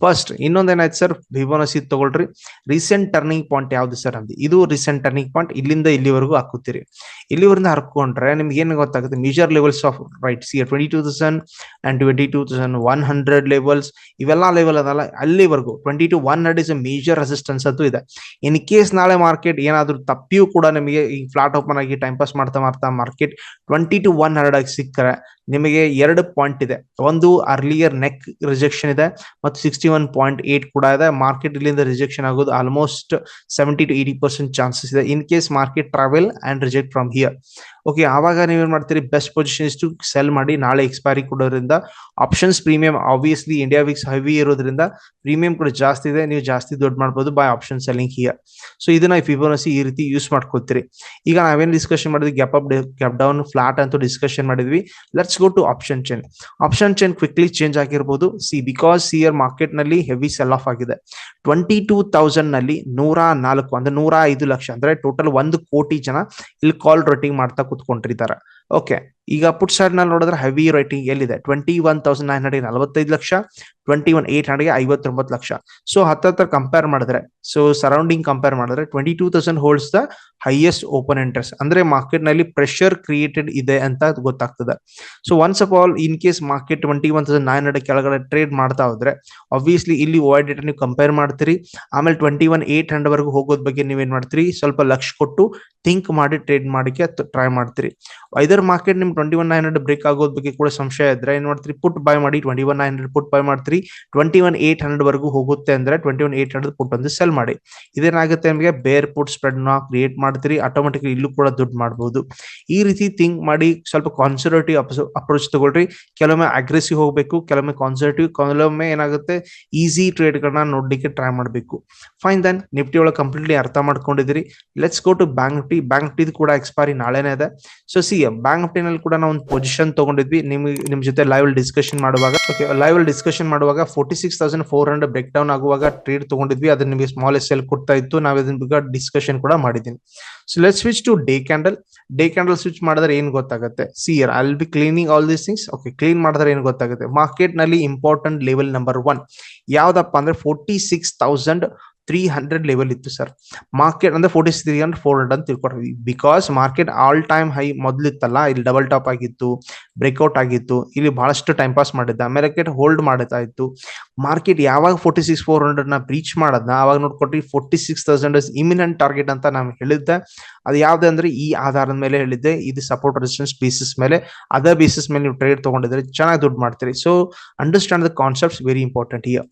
ಫಸ್ಟ್ ಇನ್ನೊಂದೇನಾಯ್ತು ಸರ್ ವಿಬೋನಸಿ ತಗೊಳ್ರಿ. ರೀಸೆಂಟ್ ಟರ್ನಿಂಗ್ ಪಾಯಿಂಟ್ ಯಾವ್ದು ಸರ್ ಅಂದ್ ಇದು ರೀಸೆಂಟ್ ಟರ್ನಿಂಗ್ ಪಾಯಿಂಟ್ ಇಲ್ಲಿಂದ ಇಲ್ಲಿವರೆಗೂ ಹಾಕುತ್ತೀರಿ. ಇಲ್ಲಿವರಿಂದ ಹರ್ಕೊಂಡ್ರೆ ನಿಮ್ಗೆ ಏನ್ ಗೊತ್ತಾಗುತ್ತೆ? Major levels of right see twenty two thousand and twenty two thousand one hundred levels ಇವೆಲ್ಲ ಲೆವೆಲ್ ಅದಲ್ಲ, ಅಲ್ಲಿವರೆಗೂ twenty two one hundred is a major resistance ಅಂತೂ ಇದೆ. ಇನ್ ಕೇಸ್ ನಾಳೆ ಮಾರ್ಕೆಟ್ ಏನಾದ್ರೂ ತಪ್ಪಿಯೂ ಕೂಡ ನಿಮಗೆ ಈ ಫ್ಲಾಟ್ ಓಪನ್ ಆಗಿ ಟೈಮ್ ಪಾಸ್ ಮಾಡ್ತಾ ಮಾಡ್ತಾ market twenty two one hundred ಆಗಿ ಸಿಕ್ಕರೆ ನಿಮಗೆ ಎರಡು ಪಾಯಿಂಟ್ ಇದೆ. ಒಂದು ಅರ್ಲಿಯರ್ ನೆಕ್ ರಿಜೆಕ್ಷನ್ ಇದೆ ಮತ್ತು ಸಿಕ್ಸ್ಟಿ ಒನ್ ಪಾಯಿಂಟ್ ಏಟ್ ಕೂಡ ಇದೆ. ಮಾರ್ಕೆಟ್ ಇಲ್ಲಿಂದ ರಿಜೆಕ್ಷನ್ ಆಗೋದು almost seventy to eighty percent chances ಇದೆ. In case market travel and reject from here okay ಆವಾಗ ನೀವೇನ್ ಮಾಡ್ತೀರಿ? ಬೆಸ್ಟ್ ಪೊಸಿಷನ್ ಇಷ್ಟು ಸೆಲ್ ಮಾಡಿ ನಾಳೆ ಎಕ್ಸ್ಪೈರಿ ಕೊಡೋದ್ರಿಂದ options premium obviously India VIX heavy ಇರೋದ್ರಿಂದ ಪ್ರೀಮಿಯಂ ಕೂಡ ಜಾಸ್ತಿ ಇದೆ. ನೀವು ಜಾಸ್ತಿ ದುಡ್ಡು ಮಾಡ್ಬೋದು. By option selling here so ಇದನ್ನ ಫಿಬೋನಸಿ ಈ ರೀತಿ ಯೂಸ್ ಮಾಡ್ಕೋತೀರಿ. ಈಗ ನಾವೇನು ಡಿಸ್ಕಷನ್ ಮಾಡಿದ್ವಿ? Gap up gap down flat ಅಂತ ಡಿಸ್ಕಷನ್ ಮಾಡಿದ್ವಿ. Let's go to option chain option chain quickly change ಆಗಿರ್ಬೋದು. ಸಿ ಬಿಕಾಸ್ ಸಿಯರ್ ಮಾರ್ಕೆಟ್ನಲ್ಲಿ ಹೆವಿ ಸೆಲ್ ಆಫ್ ಆಗಿದೆ. ಟ್ವೆಂಟಿ ಟೂ ತೌಸಂಡ್ನಲ್ಲಿ ನೂರ ನಾಲ್ಕು, ಅಂದ್ರೆ ನೂರ ಐದು ಲಕ್ಷ, ಅಂದ್ರೆ ಟೋಟಲ್ ಒಂದು ಕೋಟಿ ಜನ ಇಲ್ಲಿ ಕಾಲ್ ರೇಟಿಂಗ್ ಮಾಡ್ತಾ ಕುತ್ಕೊಂಡಿದ್ದಾರೆ ಓಕೆ ಈಗ ಪುಟ್ ಸೈಡ್ನಲ್ಲಿ ನೋಡಿದ್ರೆ ಹೆವಿ ರೈಟಿಂಗ್ ಎಲ್ಲಿದೆ? Twenty one thousand nine hundred ನಲವತ್ತೈದು lakh twenty one eight hundred ಐವತ್ತೊಂಬತ್ತು ಲಕ್ಷ. ಸೊ ಹತ್ತತ್ರ ಕಂಪೇರ್ ಮಾಡಿದ್ರೆ ಸೊ ಸರೌಂಡಿಂಗ್ ಕಂಪೇರ್ ಮಾಡಿದ್ರೆ twenty two thousand holds the highest open interest ಅಂದ್ರೆ ಮಾರ್ಕೆಟ್ನಲ್ಲಿ ಪ್ರೆಷರ್ ಕ್ರಿಯೇಟೆಡ್ ಇದೆ ಅಂತ ಗೊತ್ತಾಗ್ತದೆ. So once of all in case market twenty one thousand nine hundred ಕೆಳಗಡೆ ಟ್ರೇಡ್ ಮಾಡ್ತಾ ಹೋದ್ರೆ ಆಬ್ವಿಯಸ್ಲಿ ಇಲ್ಲಿ ಓವರ್ ಡೇಟಾ ನೀವು ಕಂಪೇರ್ ಮಾಡ್ತೀರಿ. ಆಮೇಲೆ ಟ್ವೆಂಟಿ ಒನ್ ಏಟ್ ಹಂಡ್ರೆಡ್ ವರೆಗೂ ಹೋಗೋದ್ ಬಗ್ಗೆ ಏನ್ ಮಾಡ್ತೀರಿ? ಸ್ವಲ್ಪ ಲಕ್ಷ ಕೊಟ್ಟು ಥಿಂಕ್ ಮಾಡಿ ಟ್ರೇಡ್ ಮಾಡಿಕೆ ಟ್ರೈ ಮಾಡ್ತೀರಿ. ಐದರ್ ಮಾರ್ಕೆಟ್ ನಿಮ್ twenty one nine hundred break ಆಗೋದ್ ಬಗ್ಗೆ ಕೂಡ ಸಂಶಯ ಇದ್ರೆ, ಏನ್ ಮಾಡ್ತೀರಿ? ಪುಟ್ ಬೈ ಮಾಡಿ twenty one nine hundred put buy ಮಾಡ್ತೀರಿ. ಟ್ವೆಂಟಿ ಒನ್ ಏಟ್ ಹಂಡ್ರೆಡ್ ವರೆಗೂ ಹೋಗುತ್ತೆ ಅಂದ್ರೆ twenty one eight hundred put ಒಂದು ಸೆಲ್ ಮಾಡಿ. ಇದೇನಾಗುತ್ತೆ ನಿಮಗೆ? ಬೇರ್ ಪುಟ್ ಸ್ಪ್ರೆಡ್ನ ಕ್ರಿಯೇಟ್ ಮಾಡ್ತೀರಿ. ಆಟೋಮೆಟಿಕ್ ಇಲ್ಲೂ ಕೂಡ ದುಡ್ಡು ಮಾಡಬಹುದು ಈ ರೀತಿ ಥಿಂಕ್ ಮಾಡಿ ಸ್ವಲ್ಪ ಕಾನ್ಸರ್ವೇಟಿವ್ ಅಪ್ರೋಚ್ ತಗೊಳ್ರಿ. ಕೆಲವೊಮ್ಮೆ ಅಗ್ರೆಸಿವ್ ಹೋಗಬೇಕು, ಕೆಲವೊಮ್ಮೆ ಕಾನ್ಸರ್ವೇಟಿವ್ ಕೆಲವೊಮ್ಮೆ ಏನಾಗುತ್ತೆ? ಈಸಿ ಟ್ರೇಡ್ ಗಳನ್ನ ನೋಡ್ಲಿಕ್ಕೆ ಟ್ರೈ ಮಾಡಬೇಕು. ಫೈನ್ ದೆನ್ ನಿಫ್ಟಿ ಒಳಗೆ ಕಂಪ್ಲೀಟ್ಲಿ ಅರ್ಥ ಮಾಡ್ಕೊಂಡಿದ್ದೀರಿ. Let's go to bank Nifty bank Nifty ಕೂಡ ಎಕ್ಸ್ಪೈರಿ ನಾಳೆನೇ ಇದೆ. ಸೊ ಸಿ ಬ್ಯಾಂಕ್ ನಿಫ್ಟಿ ನಲ್ಲಿ ಕೂಡ ನಾವು ಒಂದು ಪೊಸಿಷನ್ ತಗೊಂಡಿದ್ವಿ. ನಿಮ್ಗೆ ನಿಮ್ ಜೊತೆ ಲೈವ್ ಡಿಸ್ಕಷನ್ ಮಾಡುವಾಗ ಓಕೆ ಲೈವ್ ಡಿಸ್ಕಷನ್ ಮಾಡುವಾಗ forty six thousand four hundred break down ಆಗುವಾಗ ಟ್ರೇಡ್ ತಗೊಂಡಿದ್ವಿ. ಅದನ್ನ ನಿಮಗೆ ಸ್ಮಾಲ್ ಎಸ್ ಎಲ್ ಕೊಡ್ತಾ ಇತ್ತು. ನಾವು ಅದನ್ನ ಬಗ್ಗೆ ಡಿಸ್ಕಷನ್ ಕೂಡ ಮಾಡಿದ್ದೀನಿ so let switch to day candle day candle switch ಮಾಡಿದ್ರೆ ಏನ್ ಗೊತ್ತಾಗುತ್ತೆ? See here I'll be cleaning all these things okay clean ಮಾಡಿದ್ರೆ ಏನ್ ಗೊತ್ತಾಗುತ್ತೆ? ಮಾರ್ಕೆಟ್ನಲ್ಲಿ ಇಂಪಾರ್ಟೆಂಟ್ ಲೆವೆಲ್ ನಂಬರ್ ಒನ್ ಯಾವ್ದಪ್ಪ ಅಂದ್ರೆ forty six thousand three hundred level ಇತ್ತು ಸರ್ ಮಾರ್ಕೆಟ್ ಅಂದ್ರೆ forty three hundred four hundred ಅಂತ ತಿಳ್ಕೊಂಡ್ವಿ. Because market all time high ಮೊದ್ಲಿತ್ತಲ್ಲ ಇಲ್ಲಿ ಡಬಲ್ ಟಾಪ್ ಆಗಿತ್ತು ಬ್ರೇಕ್ಔಟ್ ಆಗಿತ್ತು, ಇಲ್ಲಿ ಬಹಳಷ್ಟು ಟೈಮ್ ಪಾಸ್ ಮಾಡಿದ್ದ. ಮಾರ್ಕೆಟ್ ಹೋಲ್ಡ್ ಮಾಡುತ್ತಾ ಇತ್ತು. ಮಾರ್ಕೆಟ್ ಯಾವಾಗ ಫೋರ್ಟಿ ಸಿಕ್ಸ್ ಫೋರ್ ಹಂಡ್ರೆಡ್ನ ಬ್ರೀಚ್ ಮಾಡದ್ನ, ಅವಾಗ ನೋಡ್ಕೊಟ್ರಿ forty six thousand imminent target ಅಂತ ನಾನು ಹೇಳಿದ್ದೆ. ಅದು ಯಾವ್ದು ಅಂದ್ರೆ ಈ ಆಧಾರದ ಮೇಲೆ ಹೇಳಿದ್ದೆ. ಇದು ಸಪೋರ್ಟ್ ರೆಸಿಸ್ಟೆನ್ಸ್ ಬೇಸಿಸ್ ಮೇಲೆ. ಅದರ್ ಬೇಸಿಸ್ ಮೇಲೆ ನೀವು ಟ್ರೇಡ್ ತಗೊಂಡಿದ್ರೆ ಚೆನ್ನಾಗಿ ದುಡ್ಡು ಮಾಡ್ತೀರಿ. So understand the concepts very important here